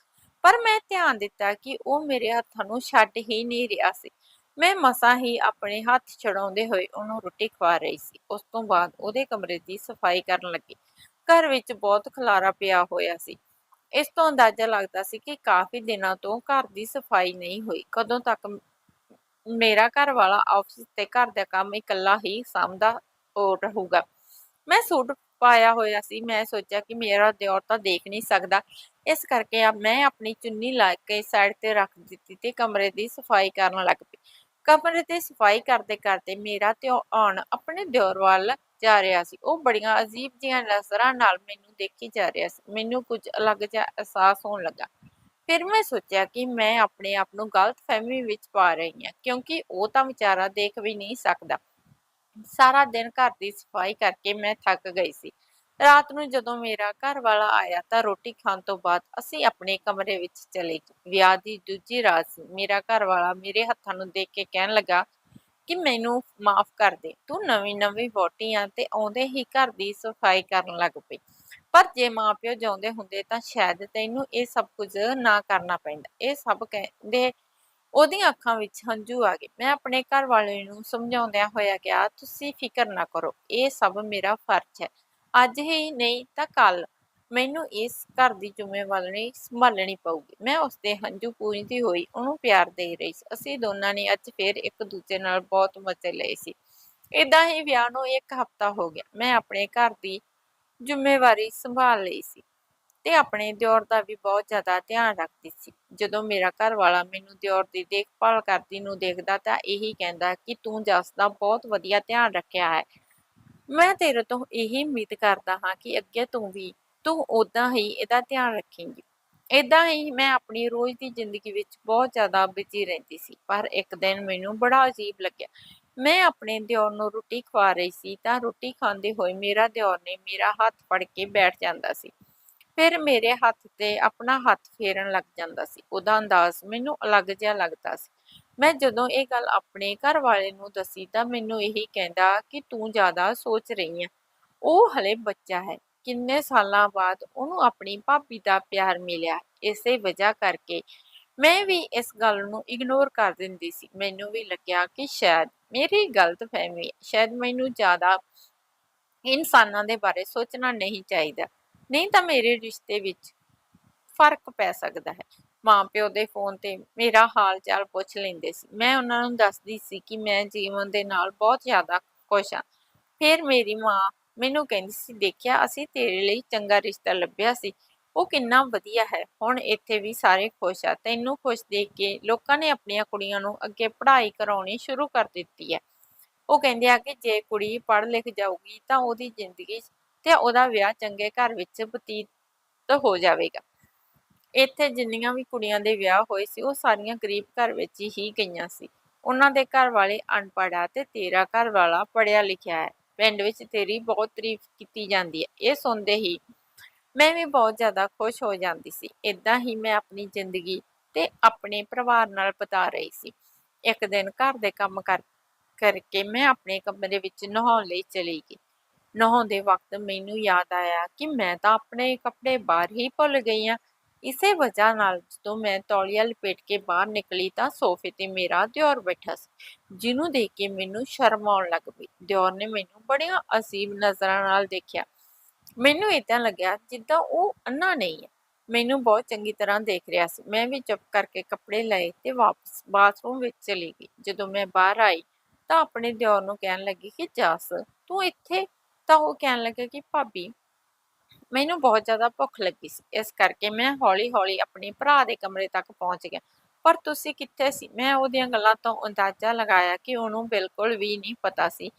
ਪਰ ਮੈਂ ਧਿਆਨ ਦਿੱਤਾ ਕਿ ਉਹ ਮੇਰੇ ਹੱਥਾਂ ਨੂੰ ਛੱਡ ਹੀ ਨਹੀਂ ਰਿਹਾ ਸੀ। ਮੈਂ ਮਸਾਂ ਹੀ ਆਪਣੇ ਹੱਥ ਛਡਾਉਂਦੇ ਹੋਏ ਉਹਨੂੰ ਰੋਟੀ ਖਵਾ ਰਹੀ ਸੀ। ਉਸ ਤੋਂ ਬਾਅਦ ਉਹਦੇ ਕਮਰੇ ਦੀ ਸਫ਼ਾਈ ਕਰਨ ਲੱਗੀ। ਘਰ ਵਿੱਚ ਬਹੁਤ ਖਲਾਰਾ ਪਿਆ ਹੋਇਆ ਸੀ। ਇਸ ਤੋਂ ਅੰਦਾਜ਼ਾ ਲੱਗਦਾ ਸੀ ਕਿ ਕਾਫੀ ਦਿਨਾਂ ਤੋਂ ਘਰ ਦੀ ਸਫ਼ਾਈ ਨਹੀਂ ਹੋਈ। ਕਦੋਂ ਤੱਕ ਮੇਰਾ ਘਰ ਵਾਲਾ ਆਫਿਸ ਤੇ ਘਰ ਦਾ ਕੰਮ ਇਕੱਲਾ ਹੀ ਸਾਂਭਦਾ ਰਹੂਗਾ। ਮੈਂ ਸੂਟ ਪਾਇਆ ਹੋਇਆ ਸੀ। ਮੈਂ ਸੋਚਿਆ ਕਿ ਮੇਰਾ ਦਿਓਰ ਤਾਂ ਦੇਖ ਨਹੀਂ ਸਕਦਾ। ਇਸ ਕਰਕੇ ਮੈਂ ਆਪਣੀ ਚੁੰਨੀ ਲਾ ਕੇ ਸਾਈਡ ਤੇ ਰੱਖ ਦਿੱਤੀ ਤੇ ਕਮਰੇ ਦੀ ਸਫ਼ਾਈ ਕਰਨ ਲੱਗ ਪਈ। ਕਮਰੇ ਤੇ ਸਫ਼ਾਈ ਕਰਦੇ ਕਰਦੇ ਮੇਰਾ ਧਿਆਨ ਆਪਣੇ ਦਿਓਰ ਵੱਲ ਜਾ ਰਿਹਾ ਸੀ। ਉਹ ਬੜੀਆਂ ਅਜੀਬ ਜਿਹੀਆਂ ਨਜ਼ਰਾਂ ਨਾਲ ਮੈਨੂੰ ਦੇਖੀ ਜਾ ਰਿਹਾ ਸੀ। ਮੈਨੂੰ ਕੁਝ ਅਲੱਗ ਜਿਹਾ ਅਹਿਸਾਸ ਹੋਣ ਲੱਗਾ। ਫਿਰ ਮੈਂ ਸੋਚਿਆ ਕਿ ਮੈਂ ਆਪਣੇ ਆਪ ਨੂੰ ਗਲਤਫਹਿਮੀ ਵਿੱਚ ਪਾ ਰਹੀ ਹਾਂ, ਕਿਉਂਕਿ ਉਹ ਤਾਂ ਵਿਚਾਰਾ ਦੇਖ ਵੀ ਨਹੀਂ ਸਕਦਾ। ਸਾਰਾ ਦਿਨ ਘਰ ਦੀ ਸਫ਼ਾਈ ਕਰਕੇ ਮੈਂ ਥੱਕ ਗਈ ਸੀ। ਰਾਤ ਨੂੰ ਜਦੋਂ ਮੇਰਾ ਘਰ ਵਾਲਾ ਆਇਆ ਤਾਂ ਰੋਟੀ ਖਾਣ ਤੋਂ ਬਾਅਦ ਅਸੀਂ ਆਪਣੇ ਕਮਰੇ ਵਿੱਚ ਚਲੇ ਗਏ। ਵਿਆਹ ਦੀ ਦੂਜੀ ਰਾਤ ਸੀ। ਮੇਰਾ ਘਰ ਵਾਲਾ ਮੇਰੇ ਹੱਥਾਂ ਨੂੰ ਦੇਖ ਕੇ ਕਹਿਣ ਲੱਗਾ ਕਿ ਮੈਨੂੰ ਮਾਫ ਕਰ ਦੇ। ਤੂੰ ਨਵੀਂ ਨਵੀਂ ਵਹੁਟੀ ਆ ਤੇ ਆਉਂਦੇ ਹੀ ਘਰ ਦੀ ਸਫ਼ਾਈ ਕਰਨ ਲੱਗ ਪਈ। ਪਰ ਜੇ ਮਾਪਿਓ ਜਿਉਂਦੇ ਹੁੰਦੇ ਤਾਂ ਸ਼ਾਇਦ ਤੈਨੂੰ ਇਹ ਸਭ ਕੁਝ ਨਾ ਕਰਨਾ ਪੈਂਦਾ। ਇਹ ਸਭ ਕਹਿੰਦੇ ਉਹਦੀਆਂ ਅੱਖਾਂ ਵਿੱਚ ਹੰਝੂ ਆ ਗਏ। ਮੈਂ ਆਪਣੇ ਘਰ ਵਾਲੇ ਨੂੰ ਸਮਝਾਉਂਦਿਆਂ ਹੋਇਆ ਕਿਹਾ, ਤੁਸੀਂ ਫਿਕਰ ਨਾ ਕਰੋ, ਇਹ ਸਭ ਮੇਰਾ ਫਰਜ਼ ਹੈ। ਅੱਜ ਹੀ ਨਹੀਂ ਤਾਂ ਕੱਲ ਮੈਨੂੰ ਇਸ ਘਰ ਦੀ ਜ਼ਿੰਮੇਵਾਰੀ ਸੰਭਾਲਣੀ ਪਊਗੀ। ਮੈਂ ਉਸਦੇ ਹੰਝੂ ਪੂੰਝਦੀ ਹੋਈ ਉਹਨੂੰ ਪਿਆਰ ਦੇ ਰਹੀ ਸੀ। ਅਸੀਂ ਦੋਨਾਂ ਨੇ ਅੱਜ ਫੇਰ ਇੱਕ ਦੂਜੇ ਨਾਲ ਬਹੁਤ ਮਜ਼ੇ ਲਏ ਸੀ। ਇਦਾਂ ਹੀ ਵਿਆਹ ਨੂੰ ਇੱਕ ਹਫ਼ਤਾ ਹੋ ਗਿਆ। ਮੈਂ ਆਪਣੇ ਘਰ ਦੀ ਜ਼ਿੰਮੇਵਾਰੀ ਸੰਭਾਲ ਲਈ ਸੀ ਤੇ ਆਪਣੇ ਦਿਓਰ ਦਾ ਵੀ ਬਹੁਤ ਜ਼ਿਆਦਾ ਧਿਆਨ ਰੱਖਦੀ ਸੀ। ਜਦੋਂ ਮੇਰਾ ਘਰ ਵਾਲਾ ਮੈਨੂੰ ਦਿਓਰ ਦੀ ਦੇਖਭਾਲ ਕਰਦੀ ਨੂੰ ਦੇਖਦਾ ਤਾਂ ਇਹੀ ਕਹਿੰਦਾ ਕਿ ਤੂੰ ਜਸ ਦਾ ਬਹੁਤ ਵਧੀਆ ਧਿਆਨ ਰੱਖਿਆ ਹੈ। ਮੈਂ ਤੇਰੇ ਤੋਂ ਇਹੀ ਉਮੀਦ ਕਰਦਾ ਹਾਂ ਕਿ ਅੱਗੇ ਤੂੰ ਵੀ, ਤੂੰ ਉਦਾਂ ਹੀ ਇਹਦਾ ਧਿਆਨ ਰੱਖੇਂਗੀ। ਇਦਾਂ ਹੀ ਮੈਂ ਆਪਣੀ ਰੋਜ਼ ਦੀ ਜ਼ਿੰਦਗੀ ਵਿੱਚ ਬਹੁਤ ਜ਼ਿਆਦਾ ਬਿਜ਼ੀ ਰਹਿੰਦੀ ਸੀ, ਪਰ ਇੱਕ ਦਿਨ ਮੈਨੂੰ ਬੜਾ ਅਜੀਬ ਲੱਗਿਆ ਮੈਂ ਆਪਣੇ ਦਿਓਰ ਨੂੰ ਰੋਟੀ ਖਵਾ ਰਹੀ ਸੀ, ਤਾਂ ਰੋਟੀ ਖਾਂਦੇ ਹੋਏ ਮੇਰਾ ਦਿਓਰ ਨੇ ਮੇਰਾ ਹੱਥ ਫੜ ਕੇ ਬੈਠ ਜਾਂਦਾ ਸੀ। ਫਿਰ ਮੇਰੇ ਹੱਥ ਤੇ ਆਪਣਾ ਹੱਥ ਫੇਰਨ ਲੱਗ ਜਾਂਦਾ ਸੀ। ਉਹਦਾ ਅੰਦਾਜ਼ ਮੈਨੂੰ ਅਲੱਗ ਜਿਹਾ ਲੱਗਦਾ ਸੀ। ਮੈਂ ਜਦੋਂ ਇਹ ਗੱਲ ਆਪਣੇ ਘਰ ਵਾਲੇ ਨੂੰ ਦੱਸੀ, ਤਾਂ ਮੈਨੂੰ ਇਹੀ ਕਹਿੰਦਾ ਕਿ ਤੂੰ ਜ਼ਿਆਦਾ ਸੋਚ ਰਹੀ ਹੈ ਉਹ ਹਲੇ ਬੱਚਾ ਹੈ। ਕਿੰਨੇ ਸਾਲਾਂ ਬਾਅਦ ਉਹਨੂੰ ਆਪਣੀ ਭਾਬੀ ਦਾ ਪਿਆਰ ਮਿਲਿਆ। ਇਸੇ ਵਜ੍ਹਾ ਕਰਕੇ ਮੈਂ ਵੀ ਇਸ ਗੱਲ ਨੂੰ ਇਗਨੋਰ ਕਰ ਦਿੰਦੀ ਸੀ। ਮੈਨੂੰ ਵੀ ਲੱਗਿਆ ਕਿ ਸ਼ਾਇਦ ਮੇਰੀ ਗਲਤ ਫਹਿਮੀ ਹੈ। ਸ਼ਾਇਦ ਮੈਨੂੰ ਜ਼ਿਆਦਾ ਇਨਸਾਨਾਂ ਦੇ ਬਾਰੇ ਸੋਚਣਾ ਨਹੀਂ ਚਾਹੀਦਾ। ਨਹੀਂ ਤਾਂ ਮੇਰੇ ਰਿਸ਼ਤੇ ਵਿੱਚ ਫ਼ਰਕ ਪੈ ਸਕਦਾ ਹੈ। ਮਾਂ ਪਿਓ ਦੇ ਫੋਨ ਤੇ ਮੇਰਾ ਹਾਲ ਚਾਲ ਪੁੱਛ ਲੈਂਦੇ ਸੀ। ਮੈਂ ਉਹਨਾਂ ਨੂੰ ਦੱਸਦੀ ਸੀ ਕਿ ਮੈਂ ਜੀਵਨ ਦੇ ਨਾਲ ਬਹੁਤ ਜ਼ਿਆਦਾ ਖੁਸ਼ ਹਾਂ। ਫਿਰ ਮੇਰੀ ਮਾਂ ਮੈਨੂੰ ਕਹਿੰਦੀ ਸੀ, ਦੇਖਿਆ, ਅਸੀਂ ਤੇਰੇ ਲਈ ਚੰਗਾ ਰਿਸ਼ਤਾ ਲੱਭਿਆ ਸੀ। ਉਹ ਕਿੰਨਾ ਵਧੀਆ ਹੈ। ਹੁਣ ਇੱਥੇ ਵੀ ਸਾਰੇ ਖੁਸ਼ ਆ। ਤੈਨੂੰ ਖੁਸ਼ ਦੇਖ ਕੇ ਲੋਕਾਂ ਨੇ ਆਪਣੀਆਂ ਕੁੜੀਆਂ ਨੂੰ ਅੱਗੇ ਪੜ੍ਹਾਈ ਕਰਾਉਣੀ ਸ਼ੁਰੂ ਕਰ ਦਿੱਤੀ ਹੈ। ਉਹ ਕਹਿੰਦੇ ਆ ਕਿ ਜੇ ਕੁੜੀ ਪੜ੍ਹ ਲਿਖ ਜਾਊਗੀ ਤਾਂ ਉਹਦੀ ਜ਼ਿੰਦਗੀ ਤੇ ਉਹਦਾ ਵਿਆਹ ਚੰਗੇ ਘਰ ਵਿੱਚ ਬਤੀਤ ਹੋ ਜਾਵੇਗਾ। ਇੱਥੇ ਜਿੰਨੀਆਂ ਵੀ ਕੁੜੀਆਂ ਦੇ ਵਿਆਹ ਹੋਏ ਸੀ, ਉਹ ਸਾਰੀਆਂ ਗਰੀਬ ਘਰ ਵਿੱਚ ਹੀ ਗਈਆਂ ਸੀ। ਉਹਨਾਂ ਦੇ ਘਰ ਵਾਲੇ ਅਨਪੜ੍ਹ ਆ ਤੇ ਤੇਰਾ ਘਰ ਵਾਲਾ ਪੜ੍ਹਿਆ ਲਿਖਿਆ ਹੈ। ਪਿੰਡ ਵਿੱਚ ਤੇਰੀ ਬਹੁਤ ਤਾਰੀਫ ਕੀਤੀ ਜਾਂਦੀ ਹੈ। ਇਹ ਸੁਣਦੇ ਹੀ ਮੈਂ ਵੀ ਬਹੁਤ ਜ਼ਿਆਦਾ ਖੁਸ਼ ਹੋ ਜਾਂਦੀ ਸੀ। ਇਦਾਂ ਹੀ ਮੈਂ ਆਪਣੀ ਜ਼ਿੰਦਗੀ ਤੇ ਆਪਣੇ ਪਰਿਵਾਰ ਨਾਲ ਬਿਤਾ ਰਹੀ ਸੀ। ਇੱਕ ਦਿਨ ਘਰ ਦੇ ਕੰਮ ਕਰ, ਕਰਕੇ ਮੈਂ ਆਪਣੇ ਕਮਰੇ ਵਿੱਚ ਨਹਾਉਣ ਲਈ ਚਲੀ ਗਈ। ਨਹਾਉਂਦੇ ਵਕਤ ਮੈਨੂੰ ਯਾਦ ਆਇਆ ਕਿ ਮੈਂ ਤਾਂ ਆਪਣੇ ਕੱਪੜੇ ਬਾਹਰ ਹੀ ਭੁੱਲ ਗਈ ਹਾਂ। ਇਸੇ ਵਜ੍ਹਾ ਨਾਲ ਜਦੋਂ ਮੈਂ ਤੌਲੀਆ ਲਪੇਟ ਕੇ ਬਾਹਰ ਨਿਕਲੀ ਤਾਂ ਸੋਫੇ ਤੇ ਮੇਰਾ ਦਿਓਰ ਬੈਠਾ ਸੀ, ਜਿਹਨੂੰ ਦੇਖ ਕੇ ਮੈਨੂੰ ਸ਼ਰਮ ਆਉਣ ਲੱਗ ਪਈ। ਦਿਓਰ ਨੇ ਮੈਨੂੰ ਬੜੀਆਂ ਅਸੀਬ ਨਜ਼ਰਾਂ ਨਾਲ ਦੇਖਿਆ। ਮੈਨੂੰ ਇਦਾਂ ਲੱਗਿਆ ਜਿੱਦਾਂ ਉਹ ਅੰਨਾ ਨਹੀਂ ਹੈ। ਮੈਨੂੰ ਬਹੁਤ ਚੰਗੀ ਤਰ੍ਹਾਂ ਦੇਖ ਰਿਹਾ ਸੀ। ਮੈਂ ਵੀ ਚੁੱਪ ਕਰਕੇ ਕੱਪੜੇ ਲਏ ਤੇ ਵਾਪਸ ਬਾਥਰੂਮ ਵਿੱਚ ਚਲੀ ਗਈ। ਜਦੋਂ ਮੈਂ ਬਾਹਰ ਆਈ ਤਾਂ ਆਪਣੇ ਦਿਓਰ ਨੂੰ ਕਹਿਣ ਲੱਗੀ ਕਿ, ਜਸ, ਤੂੰ ਇੱਥੇ? ਤਾਂ ਉਹ ਕਹਿਣ ਲੱਗਾ ਕਿ, ਭਾਬੀ, ਮੈਨੂੰ ਬਹੁਤ ਜ਼ਿਆਦਾ ਭੁੱਖ ਲੱਗੀ ਸੀ। ਇਸ ਕਰਕੇ ਮੈਂ ਹੌਲੀ-ਹੌਲੀ ਆਪਣੇ ਭਰਾ ਦੇ ਕਮਰੇ ਤੱਕ ਪਹੁੰਚ ਗਿਆ। ਪਰ ਤੁਸੀਂ ਕਿੱਥੇ ਸੀ? ਮੈਂ ਉਹਦੀਆਂ ਗੱਲਾਂ ਤੋਂ ਅੰਦਾਜ਼ਾ ਲਗਾਇਆ ਕਿ ਉਹਨੂੰ ਬਿਲਕੁਲ ਵੀ ਨਹੀਂ ਪਤਾ ਸੀ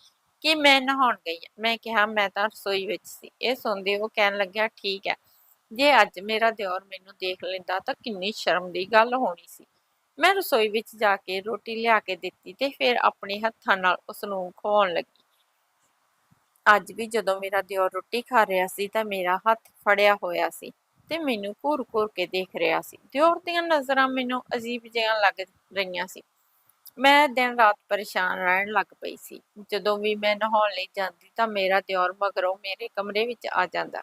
ਕਿ ਮੈਂ ਨਹਾਉਣ ਗਈ ਹਾਂ। ਮੈਂ ਕਿਹਾ, ਮੈਂ ਤਾਂ ਰਸੋਈ ਵਿੱਚ ਸੀ। ਇਹ ਸੁਣਦੇ ਉਹ ਕਹਿਣ ਲੱਗਿਆ, ਠੀਕ ਹੈ। ਜੇ ਅੱਜ ਮੇਰਾ ਦਿਓਰ ਮੈਨੂੰ ਦੇਖ ਲੈਂਦਾ ਤਾਂ ਕਿੰਨੀ ਸ਼ਰਮ ਦੀ ਗੱਲ ਹੋਣੀ ਸੀ। ਮੈਂ ਰਸੋਈ ਵਿੱਚ ਜਾ ਕੇ ਰੋਟੀ ਲਿਆ ਕੇ ਦਿੱਤੀ ਤੇ ਫਿਰ ਆਪਣੇ ਹੱਥਾਂ ਨਾਲ ਉਸ ਨੂੰ ਖਵਾਉਣ ਲੱਗੀ। ਅੱਜ ਵੀ ਜਦੋਂ ਮੇਰਾ ਦਿਓਰ ਰੋਟੀ ਖਾ ਰਿਹਾ ਸੀ ਤਾਂ ਮੇਰਾ ਹੱਥ ਫੜਿਆ ਹੋਇਆ ਸੀ ਤੇ ਮੈਨੂੰ ਘੂਰ-ਘੂਰ ਕੇ ਦੇਖ ਰਿਹਾ ਸੀ। ਦਿਓਰ ਦੀਆਂ ਨਜ਼ਰਾਂ ਮੈਨੂੰ ਅਜੀਬ ਜਿਹੀਆਂ ਲੱਗ ਰਹੀਆਂ ਸੀ। ਮੈਂ ਦਿਨ ਰਾਤ ਪਰੇਸ਼ਾਨ ਰਹਿਣ ਲੱਗ ਪਈ ਸੀ। ਜਦੋਂ ਵੀ ਮੈਂ ਨਹਾਉਣ ਲਈ ਜਾਂਦੀ ਤਾਂ ਮੇਰਾ ਦਿਓਰ ਮਗਰੋਂ ਮੇਰੇ ਕਮਰੇ ਵਿੱਚ ਆ ਜਾਂਦਾ।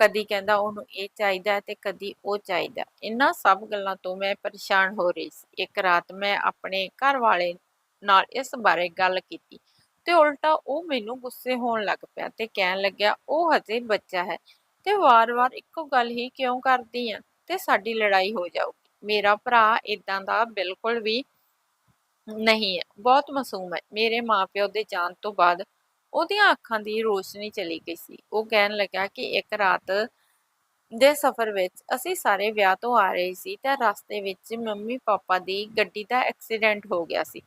ਕਦੀ ਕਹਿੰਦਾ ਉਹਨੂੰ ਇਹ ਚਾਹੀਦਾ ਤੇ ਕਦੀ ਉਹ ਚਾਹੀਦਾ। ਇਹਨਾਂ ਸਭ ਗੱਲਾਂ ਤੋਂ ਮੈਂ ਪਰੇਸ਼ਾਨ ਹੋ ਰਹੀ ਸੀ। ਇੱਕ ਰਾਤ ਮੈਂ ਆਪਣੇ ਘਰ ਵਾਲੇ ਨਾਲ ਇਸ ਬਾਰੇ ਗੱਲ ਕੀਤੀ ਤੇ ਉਲਟਾ ਉਹ ਮੈਨੂੰ ਗੁੱਸੇ ਹੋਣ ਲੱਗ ਪਿਆ ਤੇ ਕਹਿਣ ਲੱਗਿਆ, ਉਹ ਹਜੇ ਬੱਚਾ ਹੈ ਤੇ ਵਾਰ-ਵਾਰ ਇੱਕੋ ਗੱਲ ਹੀ ਕਿਉਂ ਕਰਦੀ ਆ ਤੇ ਸਾਡੀ ਲੜਾਈ ਹੋ ਜਾਊਗੀ। ਮੇਰਾ ਭਰਾ ਇਦਾਂ ਦਾ ਬਿਲਕੁਲ ਵੀ ਨਹੀਂ ਹੈ ਬਹੁਤ ਮਾਸੂਮ ਹੈ। ਮੇਰੇ ਮਾਪਿਓ ਦੇ ਜਾਣ ਤੋਂ ਬਾਅਦ ਉਹਦੀਆਂ ਅੱਖਾਂ ਦੀ ਰੋਸ਼ਨੀ ਚਲੀ ਗਈ ਸੀ। ਉਹ ਕਹਿਣ ਲੱਗਾ ਕਿ ਇੱਕ ਰਾਤ ਦੇ ਸਫ਼ਰ ਵਿੱਚ ਅਸੀਂ ਸਾਰੇ ਵਿਆਹ ਤੋਂ ਆ ਰਹੇ ਸੀ ਤੇ ਰਸਤੇ ਵਿੱਚ ਮੰਮੀ ਪਾਪਾ ਦੀ ਗੱਡੀ ਦਾ ਐਕਸੀਡੈਂਟ ਹੋ ਗਿਆ ਸੀ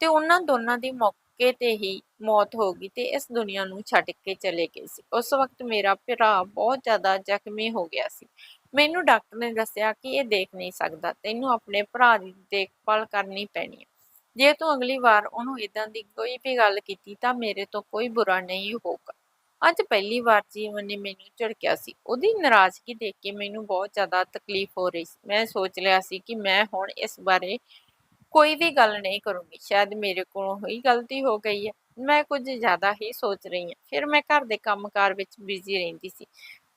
ਤੇ ਉਹਨਾਂ ਦੋਨਾਂ ਦੀ ਮੌਕੇ ਤੇ ਹੀ ਮੌਤ ਹੋ ਗਈ ਤੇ ਇਸ ਦੁਨੀਆ ਨੂੰ ਛੱਡ ਕੇ ਚਲੇ ਗਏ ਸੀ। ਉਸ ਵਕਤ ਮੇਰਾ ਭਰਾ ਬਹੁਤ ਜ਼ਿਆਦਾ ਜ਼ਖਮੀ ਹੋ ਗਿਆ ਸੀ। ਮੈਨੂੰ ਡਾਕਟਰ ਨੇ ਦੱਸਿਆ ਕਿ ਇਹ ਦੇਖ ਨਹੀਂ ਸਕਦਾ। ਤੈਨੂੰ ਆਪਣੇ ਭਰਾ ਦੀ ਦੇਖਭਾਲ ਕਰਨੀ ਪੈਣੀ ਹੈ। ਜੇ ਤੂੰ ਅਗਲੀ ਵਾਰ ਉਹਨੂੰ ਇਦਾਂ ਦੀ ਕੋਈ ਵੀ ਗੱਲ ਕੀਤੀ ਤਾਂ ਮੇਰੇ ਤੋਂ ਕੋਈ ਬੁਰਾ ਨਹੀਂ ਹੋਊਗਾ। ਅੱਜ ਪਹਿਲੀ ਵਾਰ ਜੀਵਨ ਨੇ ਮੈਨੂੰ ਝੜਕਿਆ ਸੀ। ਉਹਦੀ ਨਾਰਾਜ਼ਗੀ ਦੇਖ ਕੇ ਮੈਨੂੰ ਬਹੁਤ ਜ਼ਿਆਦਾ ਤਕਲੀਫ ਹੋ ਰਹੀ ਸੀ। ਮੈਂ ਸੋਚ ਲਿਆ ਸੀ ਕਿ ਮੈਂ ਹੁਣ ਇਸ ਬਾਰੇ ਕੋਈ ਵੀ ਗੱਲ ਨਹੀਂ ਕਰੂੰਗੀ। ਸ਼ਾਇਦ ਮੇਰੇ ਕੋਲੋਂ ਹੀ ਗਲਤੀ ਹੋ ਗਈ ਹੈ। ਮੈਂ ਕੁਝ ਜ਼ਿਆਦਾ ਹੀ ਸੋਚ ਰਹੀ ਹਾਂ। ਫਿਰ ਮੈਂ ਘਰ ਦੇ ਕੰਮਕਾਰ ਵਿੱਚ ਬਿਜ਼ੀ ਰਹਿੰਦੀ ਸੀ।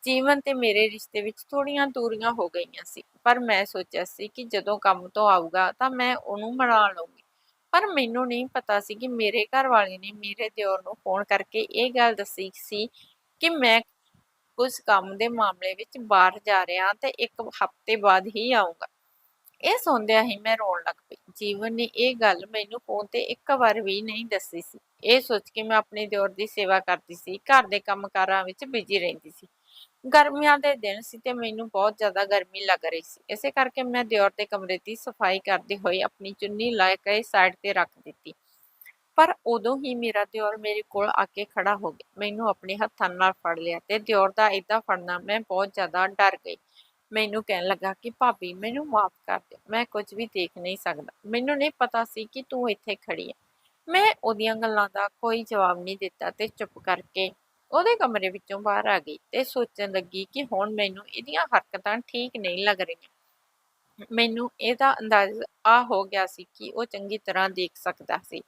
ਜੀਵਨ ਤੇ ਮੇਰੇ ਰਿਸ਼ਤੇ ਵਿੱਚ ਥੋੜੀਆਂ ਦੂਰੀਆਂ ਹੋ ਗਈਆਂ ਸੀ। ਪਰ ਮੈਂ ਸੋਚਿਆ ਸੀ ਕਿ ਜਦੋਂ ਕੰਮ ਤੋਂ ਆਊਗਾ ਤਾਂ ਮੈਂ ਉਹਨੂੰ ਮਨਾ ਲਵਾਂਗੀ ਪਰ ਮੈਨੂੰ ਨਹੀਂ ਪਤਾ ਸੀ ਕਿ ਮੇਰੇ ਘਰ ਵਾਲੇ ਨੇ ਮੇਰੇ ਦਿਓਰ ਨੂੰ ਫੋਨ ਕਰਕੇ ਇਹ ਗੱਲ ਦੱਸੀ ਸੀ ਕਿ ਮੈਂ ਕੁਝ ਕੰਮ ਦੇ ਮਾਮਲੇ ਵਿੱਚ ਬਾਹਰ ਜਾ ਰਿਹਾ ਤੇ ਇੱਕ ਹਫ਼ਤੇ ਬਾਅਦ ਹੀ ਆਉਂਗਾ ਇਹ ਸੁਣਦਿਆਂ ਹੀ ਮੈਂ ਰੋਣ ਲੱਗ ਪਈ। ਜੀਵਨ ਨੇ ਇਹ ਗੱਲ ਮੈਨੂੰ ਫੋਨ ਤੇ ਇੱਕ ਵਾਰ ਵੀ ਨਹੀਂ ਦੱਸੀ ਸੀ। ਇਹ ਸੋਚ ਕੇ ਮੈਂ ਆਪਣੇ ਦਿਓਰ ਦੀ ਸੇਵਾ ਕਰਦੀ ਸੀ, ਘਰ ਦੇ ਕੰਮਕਾਰਾਂ ਵਿੱਚ ਬਿਜ਼ੀ ਰਹਿੰਦੀ ਸੀ। ਗਰਮੀਆਂ ਦੇ ਦਿਨ ਸੀ ਤੇ ਮੈਨੂੰ ਬਹੁਤ ਜ਼ਿਆਦਾ ਗਰਮੀ ਲੱਗ ਰਹੀ ਸੀ। ਇਸੇ ਕਰਕੇ ਮੈਂ ਦਿਓਰ ਦੇ ਕਮਰੇ ਦੀ ਸਫ਼ਾਈ ਕਰਦੇ ਹੋਏ ਆਪਣੀ ਚੁੰਨੀ ਲਾ ਕੇ ਸਾਈਡ ਤੇ ਰੱਖ ਦਿੱਤੀ। ਪਰ ਉਦੋਂ ਹੀ ਮੇਰਾ ਦਿਓਰ ਮੇਰੇ ਕੋਲ ਆ ਕੇ ਖੜਾ ਹੋ ਗਿਆ। ਮੈਨੂੰ ਆਪਣੇ ਹੱਥਾਂ ਨਾਲ ਫੜ ਲਿਆ ਤੇ ਦਿਓਰ ਦਾ ਏਦਾਂ ਫੜਨਾ ਮੈਂ ਬਹੁਤ ਜ਼ਿਆਦਾ ਡਰ ਗਈ। ਮੈਨੂੰ ਕਹਿਣ ਲੱਗਾ ਕਿ ਭਾਬੀ ਮੈਨੂੰ ਮਾਫ ਕਰ ਦੇ ਮੈਂ ਕੁਝ ਵੀ ਦੇਖ ਨਹੀਂ ਸਕਦਾ। ਮੈਨੂੰ ਨਹੀਂ ਪਤਾ ਸੀ ਕਿ ਤੂੰ ਇੱਥੇ ਖੜੀ ਹੈ ਮੈਂ ਉਹਦੀਆਂ ਗੱਲਾਂ ਦਾ ਕੋਈ ਜਵਾਬ ਨਹੀਂ ਦਿੱਤਾ ਤੇ ਚੁੱਪ ਕਰਕੇ ਉਹਦੇ ਕਮਰੇ ਵਿੱਚੋਂ ਬਾਹਰ ਆ ਗਈ ਤੇ ਸੋਚਣ ਲੱਗੀ ਕਿ ਹੁਣ ਮੈਨੂੰ ਇਹਦੀਆਂ ਹਰਕਤਾਂ ਠੀਕ ਨਹੀਂ ਲੱਗ ਰਹੀਆਂ। ਮੈਨੂੰ ਇਹਦਾ ਅੰਦਾਜ਼ਾ ਆ ਹੋ ਗਿਆ ਸੀ ਕਿ ਉਹ ਚੰਗੀ ਤਰ੍ਹਾਂ ਦੇਖ ਸਕਦਾ ਸੀ,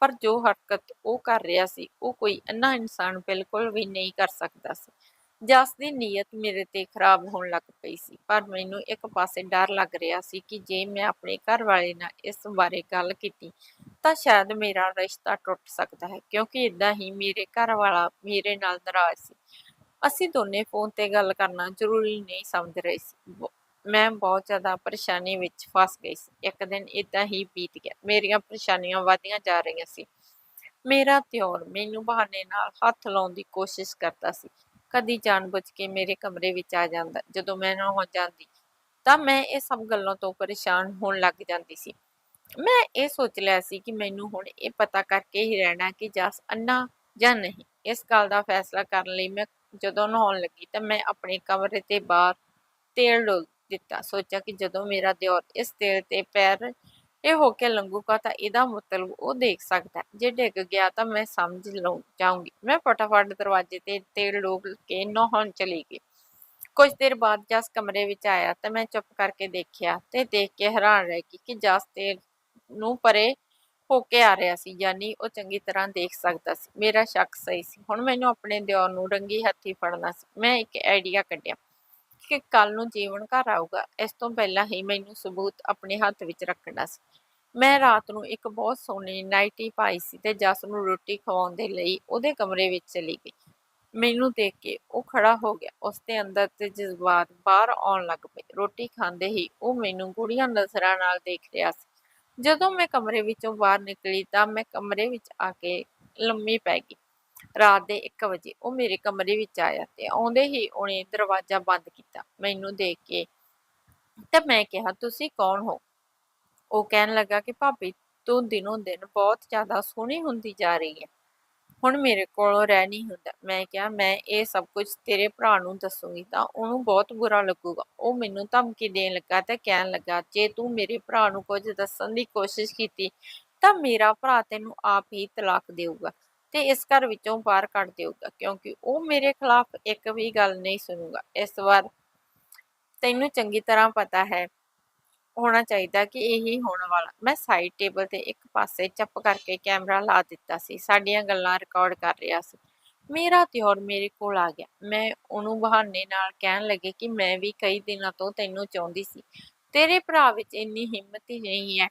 ਪਰ ਜੋ ਹਰਕਤ ਉਹ ਕਰ ਰਿਹਾ ਸੀ, ਉਹ ਕੋਈ ਅੰਨਾ ਇਨਸਾਨ ਬਿਲਕੁਲ ਵੀ ਨਹੀਂ ਕਰ ਸਕਦਾ ਸੀ। ਜਸ ਦੀ ਨੀਅਤ ਮੇਰੇ ਤੇ ਖਰਾਬ ਹੋਣ ਲੱਗ ਪਈ ਸੀ, ਪਰ ਮੈਨੂੰ ਇੱਕ ਪਾਸੇ ਡਰ ਲੱਗ ਰਿਹਾ ਸੀ ਕਿ ਜੇ ਮੈਂ ਆਪਣੇ ਘਰ ਵਾਲੇ ਨਾਲ ਇਸ ਬਾਰੇ ਗੱਲ ਕੀਤੀ ਤਾਂ ਸ਼ਾਇਦ ਮੇਰਾ ਰਿਸ਼ਤਾ ਟੁੱਟ ਸਕਦਾ ਹੈ, ਕਿਉਂਕਿ ਇਦਾਂ ਹੀ ਮੇਰੇ ਘਰ ਵਾਲਾ ਮੇਰੇ ਨਾਲ ਨਾਰਾਜ਼ ਸੀ। ਅਸੀਂ ਦੋਨੇ ਫੋਨ ਤੇ ਗੱਲ ਕਰਨਾ ਜ਼ਰੂਰੀ ਨਹੀਂ ਸਮਝ ਰਹੇ ਸੀ। ਮੈਂ ਬਹੁਤ ਜ਼ਿਆਦਾ ਪਰੇਸ਼ਾਨੀ ਵਿੱਚ ਫਸ ਗਈ ਸੀ। ਇੱਕ ਦਿਨ ਇਦਾਂ ਹੀ ਬੀਤ ਗਿਆ। ਮੇਰੀਆਂ ਪਰੇਸ਼ਾਨੀਆਂ ਵਧਦੀਆਂ ਜਾ ਰਹੀਆਂ ਸੀ। ਮੇਰਾ ਦਿਓਰ ਮੈਨੂੰ ਬਹਾਨੇ ਨਾਲ ਹੱਥ ਲਾਉਣ ਦੀ ਕੋਸ਼ਿਸ਼ ਕਰਦਾ ਸੀ। ਕਦੀ ਜਾਣਬੁੱਝ ਕੇ ਮੇਰੇ ਕਮਰੇ ਵਿੱਚ ਆ ਜਾਂਦਾ। ਜਦੋਂ ਮੈਂ ਨਾ ਹੋ ਜਾਂਦੀ, ਤਾਂ ਮੈਂ ਇਹ ਸਭ ਗੱਲਾਂ ਤੋਂ ਪਰੇਸ਼ਾਨ ਹੋਣ ਲੱਗ ਜਾਂਦੀ ਸੀ। ਮੈਂ ਇਹ ਸੋਚ ਲਿਆ ਸੀ ਕਿ ਮੈਨੂੰ ਹੁਣ ਇਹ ਪਤਾ ਕਰਕੇ ਹੀ ਰਹਿਣਾ ਕਿ ਜਸ ਅੰਨਾ ਜਾਂ ਨਹੀਂ। ਇਸ ਗੱਲ ਦਾ ਫੈਸਲਾ ਕਰਨ ਲਈ ਮੈਂ ਜਦੋਂ ਨਹਾਉਣ ਲੱਗੀ ਤਾਂ ਮੈਂ ਆਪਣੇ ਕਮਰੇ ਤੇ ਬਾਹਰ ਤੇਲ ਡੋਲ ਦਿੱਤਾ। ਸੋਚਿਆ ਕਿ ਜਦੋਂ ਮੇਰਾ ਦਿਓਰ ਇਸ ਤੇਲ ਤੇ ਪੈਰ ਇਹ ਹੋ ਕੇ ਲੰਘੂਗਾ ਤਾਂ ਇਹਦਾ ਮਤਲਬ ਉਹ ਦੇਖ ਸਕਦਾ ਜੇ ਡਿੱਗ ਗਿਆ ਤਾਂ ਮੈਂ ਸਮਝ ਲਉ ਜਾਊਂਗੀ। ਮੈਂ ਫਟਾਫਟ ਦਰਵਾਜ਼ੇ ਤੇ ਤੇਲ ਡੋਲ ਕੇ ਨਹਾਉਣ ਚਲੀ ਗਈ। ਕੁਝ ਦੇਰ ਬਾਅਦ ਜਸ ਕਮਰੇ ਵਿੱਚ ਆਇਆ ਤਾਂ ਮੈਂ ਚੁੱਪ ਕਰਕੇ ਦੇਖਿਆ ਤੇ ਦੇਖ ਕੇ ਹੈਰਾਨ ਰਹਿ ਗਈ ਕਿ ਜਸ ਤੇਲ ਨੂੰ ਪਰੇ ਹੋ ਕੇ ਆ ਰਿਹਾ ਸੀ, ਯਾਨੀ ਉਹ ਚੰਗੀ ਤਰ੍ਹਾਂ ਦੇਖ ਸਕਦਾ ਸੀ। ਮੇਰਾ ਸ਼ੱਕ ਸਹੀ ਸੀ। ਹੁਣ ਮੈਨੂੰ ਆਪਣੇ ਦਿਓਰ ਨੂੰ ਰੰਗੀ ਹੱਥੀ ਫੜਨਾ ਸੀ। ਮੈਂ ਇੱਕ ਆਈਡੀਆ ਕੱਢਿਆ ਕਿ ਕੱਲ ਨੂੰ ਜੀਵਨ ਘਰ ਆਊਗਾ। ਇਸ ਤੋਂ ਪਹਿਲਾਂ ਹੀ ਮੈਨੂੰ ਸਬੂਤ ਆਪਣੇ ਹੱਥ ਵਿੱਚ ਰੱਖਣਾ ਸੀ। ਮੈਂ ਰਾਤ ਨੂੰ ਇੱਕ ਬਹੁਤ ਸੋਹਣੀ ਨਾਈਟੀ ਪਾਈ ਸੀ ਤੇ ਜਸ ਨੂੰ ਰੋਟੀ ਖਵਾਉਣ ਦੇ ਲਈ ਉਹਦੇ ਕਮਰੇ ਵਿੱਚ ਚਲੀ ਗਈ। ਮੈਨੂੰ ਦੇਖ ਕੇ ਉਹ ਖੜਾ ਹੋ ਗਿਆ। ਉਸ ਦੇ ਅੰਦਰ ਤੇ ਜਜ਼ਬਾਤ ਬਾਹਰ ਆਉਣ ਲੱਗ ਪਏ। ਰੋਟੀ ਖਾਂਦੇ ਹੀ ਉਹ ਮੈਨੂੰ ਗੂੜੀਆਂ ਨਜ਼ਰਾਂ ਨਾਲ ਦੇਖ ਰਿਹਾ ਸੀ। ਜਦੋਂ ਮੈਂ ਕਮਰੇ ਵਿੱਚੋਂ ਬਾਹਰ ਨਿਕਲੀ ਤਾਂ ਮੈਂ ਕਮਰੇ ਵਿੱਚ ਆ ਕੇ ਲੰਮੀ ਪੈ ਗਈ। ਰਾਤ ਦੇ 1 ਵਜੇ ਉਹ ਮੇਰੇ ਕਮਰੇ ਵਿੱਚ ਆਇਆ ਤੇ ਆਉਂਦੇ ਹੀ ਉਹਨੇ ਦਰਵਾਜ਼ਾ ਬੰਦ ਕੀਤਾ। ਮੈਨੂੰ ਦੇਖ ਕੇ ਤੇ ਮੈਂ ਕਿਹਾ, ਤੁਸੀਂ ਕੌਣ ਹੋ? ਉਹ ਕਹਿਣ ਲੱਗਾ ਕਿ ਭਾਬੀ, ਤੂੰ ਦਿਨੋਂ ਦਿਨ ਬਹੁਤ ਜ਼ਿਆਦਾ ਸੋਹਣੀ ਹੁੰਦੀ ਜਾ ਰਹੀ ਹੈ। ਹੁਣ ਮੇਰੇ ਕੋਲੋਂ ਰਹਿ ਨਹੀਂ ਹੁੰਦਾ। ਮੈਂ ਕਿਹਾ, ਮੈਂ ਇਹ ਸਭ ਕੁਝ ਤੇਰੇ ਭਰਾ ਨੂੰ ਦੱਸੂਗੀ ਤਾਂ ਉਹਨੂੰ ਬਹੁਤ ਬੁਰਾ ਲੱਗੂਗਾ। ਉਹ ਮੈਨੂੰ ਧਮਕੀ ਦੇਣ ਲੱਗਾ ਤੇ ਕਹਿਣ ਲੱਗਾ, ਜੇ ਤੂੰ ਮੇਰੇ ਭਰਾ ਨੂੰ ਕੁਝ ਦੱਸਣ ਦੀ ਕੋਸ਼ਿਸ਼ ਕੀਤੀ, ਤਾਂ ਮੇਰਾ ਭਰਾ ਤੈਨੂੰ ਆਪ ਹੀ ਤਲਾਕ ਦੇਊਗਾ ਤੇ ਇਸ ਘਰ ਵਿੱਚੋਂ ਬਾਹਰ ਕੱਢ ਦੇਊਗਾ, ਕਿਉਂਕਿ ਉਹ ਮੇਰੇ ਖਿਲਾਫ ਇੱਕ ਵੀ ਗੱਲ ਨਹੀਂ ਸੁਣੂਗਾ। ਇਸ ਵਾਰ ਤੈਨੂੰ ਚੰਗੀ ਤਰ੍ਹਾਂ ਪਤਾ ਹੈ ਹੋਣਾ ਚਾਹੀਦਾ ਕਿ ਇਹੀ ਹੋਣ ਵਾਲਾ। ਮੈਂ ਸਾਈਡ ਟੇਬਲ ਤੇ ਇੱਕ ਪਾਸੇ ਚੱਪ ਕਰਕੇ ਕੈਮਰਾ ਲਾ ਦਿੱਤਾ ਸੀ। ਸਾਡੀਆਂ ਗੱਲਾਂ ਰਿਕਾਰਡ ਕਰ ਰਿਹਾ ਸੀ। ਮੇਰਾ ਦਿਓਰ ਮੇਰੇ ਕੋਲ ਆ ਗਿਆ। ਮੈਂ ਉਹਨੂੰ ਬਹਾਨੇ ਨਾਲ ਕਹਿਣ ਲੱਗੇ ਕਿ ਮੈਂ ਵੀ ਕਈ ਦਿਨਾਂ ਤੋਂ ਤੈਨੂੰ ਚਾਹੁੰਦੀ ਸੀ। ਤੇਰੇ ਭਰਾ ਵਿੱਚ ਇੰਨੀ ਹਿੰਮਤ ਹੀ ਨਹੀਂ ਹੈ।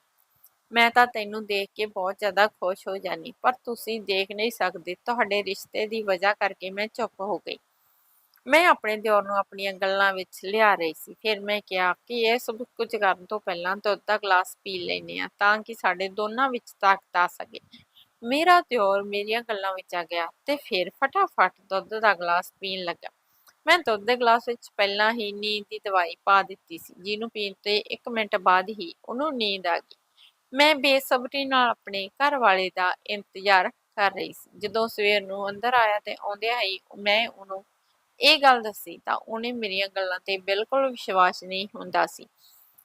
ਮੈਂ ਤਾਂ ਤੈਨੂੰ ਦੇਖ ਕੇ ਬਹੁਤ ਜ਼ਿਆਦਾ ਖੁਸ਼ ਹੋ ਜਾਨੀ। ਪਰ ਤੁਸੀਂ ਦੇਖ ਨਹੀਂ ਸਕਦੇ। ਤੁਹਾਡੇ ਰਿਸ਼ਤੇ ਦੀ ਵਜ੍ਹਾ ਕਰਕੇ ਮੈਂ ਚੁੱਪ ਹੋ ਗਈ। ਮੈਂ ਆਪਣੇ ਦਿਓਰ ਨੂੰ ਆਪਣੀਆਂ ਗੱਲਾਂ ਵਿੱਚ ਲਿਆ ਰਹੀ ਸੀ। ਫਿਰ ਮੈਂ ਕਿਹਾ ਕਿ ਇਹ ਸਭ ਕੁਝ ਕਰਨ ਤੋਂ ਪਹਿਲਾਂ ਦੁੱਧ ਦਾ ਗਲਾਸ ਪੀ ਲੈਨੇ ਆ ਤਾਂ ਕਿ ਸਾਡੇ ਦੋਨਾਂ ਵਿੱਚ ਤਾਕਤ ਆ ਸਕੇ। ਮੇਰਾ ਦਿਓਰ ਮੇਰੀਆਂ ਗੱਲਾਂ ਵਿੱਚ ਆ ਗਿਆ ਤੇ ਫਿਰ ਫਟਾਫਟ ਦੁੱਧ ਦਾ ਗਲਾਸ ਪੀਣ ਲੱਗਾ। ਮੈਂ ਦੁੱਧ ਦੇ ਗਲਾਸ ਵਿੱਚ ਪਹਿਲਾਂ ਹੀ ਨੀਂਦ ਦੀ ਦਵਾਈ ਪਾ ਦਿੱਤੀ ਸੀ, ਜਿਹਨੂੰ ਪੀਣ ਤੇ 1 ਮਿੰਟ ਬਾਅਦ ਹੀ ਉਹਨੂੰ ਨੀਂਦ ਆ ਗਈ। ਮੈਂ ਬੇਸਬਰੀ ਨਾਲ ਆਪਣੇ ਘਰ ਵਾਲੇ ਦਾ ਇੰਤਜ਼ਾਰ ਕਰ ਰਹੀ ਸੀ। ਜਦੋਂ ਸਵੇਰ ਨੂੰ ਅੰਦਰ ਆਇਆ ਤੇ ਆਉਂਦਿਆਂ ਹੀ ਮੈਂ ਉਹਨੂੰ ਇਹ ਗੱਲ ਦੱਸੀ ਤਾਂ ਉਹਨੇ ਮੇਰੀਆਂ ਗੱਲਾਂ ਤੇ ਬਿਲਕੁਲ ਵਿਸ਼ਵਾਸ ਨਹੀਂ ਹੁੰਦਾ ਸੀ।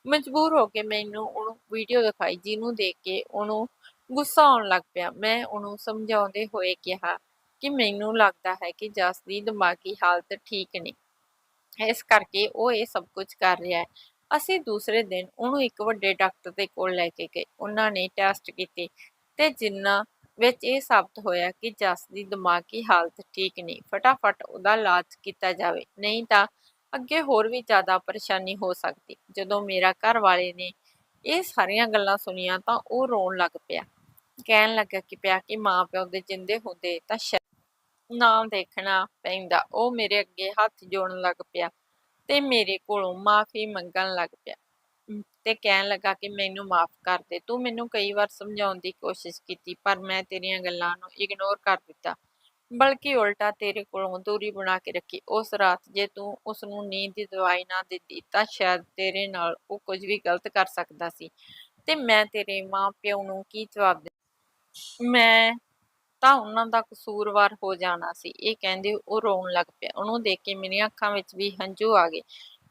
ਮਜਬੂਰ ਹੋ ਕੇ ਮੈਨੂੰ ਉਹਨੂੰ ਵੀਡੀਓ ਦਿਖਾਈ, ਜਿਹਨੂੰ ਦੇਖ ਕੇ ਉਹਨੂੰ ਗੁੱਸਾ ਆਉਣ ਲੱਗ ਪਿਆ। ਮੈਂ ਉਹਨੂੰ ਸਮਝਾਉਂਦੇ ਹੋਏ ਕਿਹਾ ਕਿ ਮੈਨੂੰ ਲੱਗਦਾ ਹੈ ਕਿ ਜਸ ਦੀ ਦਿਮਾਗੀ ਹਾਲਤ ਠੀਕ ਨਹੀਂ। ਇਸ ਕਰਕੇ ਉਹ ਇਹ ਸਭ ਕੁਝ ਕਰ ਰਿਹਾ ਹੈ। ਅਸੀਂ ਦੂਸਰੇ ਦਿਨ ਉਹਨੂੰ ਇੱਕ ਵੱਡੇ ਡਾਕਟਰ ਦੇ ਕੋਲ ਲੈ ਕੇ ਗਏ। ਉਹਨਾਂ ਨੇ ਟੈਸਟ ਕੀਤੇ ਤੇ ਜਿੰਨਾ ਵਿੱਚ ਇਹ ਸਾਬਤ ਹੋਇਆ ਕਿ ਜਸ ਦੀ ਦਿਮਾਗੀ ਹਾਲਤ ਠੀਕ ਨਹੀਂ। ਫਟਾਫਟ ਉਹਦਾ ਇਲਾਜ ਕੀਤਾ ਜਾਵੇ, ਨਹੀਂ ਤਾਂ ਅੱਗੇ ਹੋਰ ਵੀ ਜ਼ਿਆਦਾ ਪਰੇਸ਼ਾਨੀ ਹੋ ਸਕਦੀ। ਜਦੋਂ ਮੇਰਾ ਘਰ ਵਾਲੇ ਨੇ ਇਹ ਸਾਰੀਆਂ ਗੱਲਾਂ ਸੁਣੀਆਂ ਤਾਂ ਉਹ ਰੋਣ ਲੱਗ ਪਿਆ। ਕਹਿਣ ਲੱਗਾ ਕਿ ਪਿਆ ਕਿ ਮਾਂ ਪਿਓ ਦੇ ਜਿੰਦੇ ਹੁੰਦੇ ਤਾਂ ਸ਼ਾਇਦ ਨਾ ਦੇਖਣਾ ਪੈਂਦਾ। ਉਹ ਮੇਰੇ ਅੱਗੇ ਹੱਥ ਜੋੜਨ ਲੱਗ ਪਿਆ ਤੇ ਮੇਰੇ ਕੋਲੋਂ ਮਾਫੀ ਮੰਗਣ ਲੱਗ ਪਿਆ। ਤੇ ਕਹਿਣ ਲੱਗਾ ਕਿ ਮੈਨੂੰ ਮਾਫ ਕਰ ਦੇ। ਤੂੰ ਮੈਨੂੰ ਕਈ ਵਾਰ ਸਮਝਾਉਣ ਦੀ ਕੋਸ਼ਿਸ਼ ਕੀਤੀ, ਪਰ ਮੈਂ ਤੇਰੀਆਂ ਗੱਲਾਂ ਨੂੰ ਇਗਨੋਰ ਕਰ ਦਿੱਤਾ। ਬਲਕਿ ਉਲਟਾ ਤੇਰੇ ਕੋਲੋਂ ਦੂਰੀ ਬਣਾ ਕੇ ਰੱਖੀ। ਉਸ ਰਾਤ ਜੇ ਤੂੰ ਉਸ ਨੂੰ ਨੀਂਦ ਦੀ ਦਵਾਈ ਨਾ ਦਿੱਤੀ ਤਾਂ ਸ਼ਾਇਦ ਤੇਰੇ ਨਾਲ ਉਹ ਕੁਝ ਵੀ ਗਲਤ ਕਰ ਸਕਦਾ ਸੀ। ਤੇ ਮੈਂ ਤੇਰੇ ਮਾਂ ਪਿਓ ਨੂੰ ਕੀ ਜਵਾਬ ਦੇ ਮੈਂ ਤਾਂ ਉਹਨਾਂ ਦਾ ਕਸੂਰਵਾਰ ਹੋ ਜਾਣਾ ਸੀ। ਇਹ ਕਹਿੰਦੇ ਉਹ ਰੋਣ ਲੱਗ ਪਿਆ। ਉਹਨੂੰ ਦੇਖ ਕੇ ਮੇਰੀਆਂ ਅੱਖਾਂ ਵਿੱਚ ਵੀ ਹੰਝੂ ਆ ਗਏ।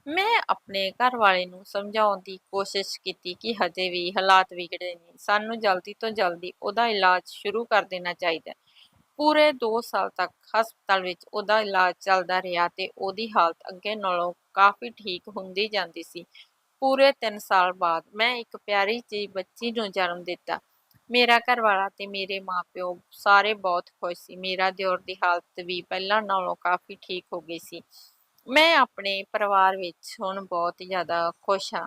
ਮੈਂ ਆਪਣੇ ਘਰ ਵਾਲੇ ਨੂੰ ਸਮਝਾਉਣ ਦੀ ਕੋਸ਼ਿਸ਼ ਕੀਤੀ ਕਿ ਹਜੇ ਵੀ ਹਾਲਾਤ ਵਿਗੜੇ ਨਹੀਂ। ਸਾਨੂੰ ਜਲਦੀ ਤੋਂ ਜਲਦੀ ਉਹਦਾ ਇਲਾਜ ਸ਼ੁਰੂ ਕਰ ਦੇਣਾ ਚਾਹੀਦਾ ਪੂਰੇ 2 ਸਾਲ ਤੱਕ ਹਸਪਤਾਲ ਵਿੱਚ ਉਹਦਾ ਇਲਾਜ ਚੱਲਦਾ ਰਿਹਾ ਤੇ ਉਹਦੀ ਹਾਲਤ ਅੱਗੇ ਨਾਲੋਂ ਕਾਫੀ ਠੀਕ ਹੁੰਦੀ ਜਾਂਦੀ ਸੀ। ਪੂਰੇ 3 ਸਾਲ ਬਾਅਦ ਮੈਂ ਇੱਕ ਪਿਆਰੀ ਜਿਹੀ ਬੱਚੀ ਨੂੰ ਜਨਮ ਦਿੱਤਾ। ਮੇਰਾ ਘਰ ਵਾਲਾ ਤੇ ਮੇਰੇ ਮਾਪਿਓ ਸਾਰੇ ਬਹੁਤ ਖੁਸ਼ ਸੀ। ਮੇਰਾ ਦਿਓਰ ਦੀ ਹਾਲਤ ਵੀ ਪਹਿਲਾਂ ਨਾਲੋਂ ਕਾਫੀ ਠੀਕ ਹੋ ਗਈ ਸੀ। ਮੈਂ ਆਪਣੇ ਪਰਿਵਾਰ ਵਿੱਚ ਹੁਣ ਬਹੁਤ ਜ਼ਿਆਦਾ ਖੁਸ਼ ਹਾਂ।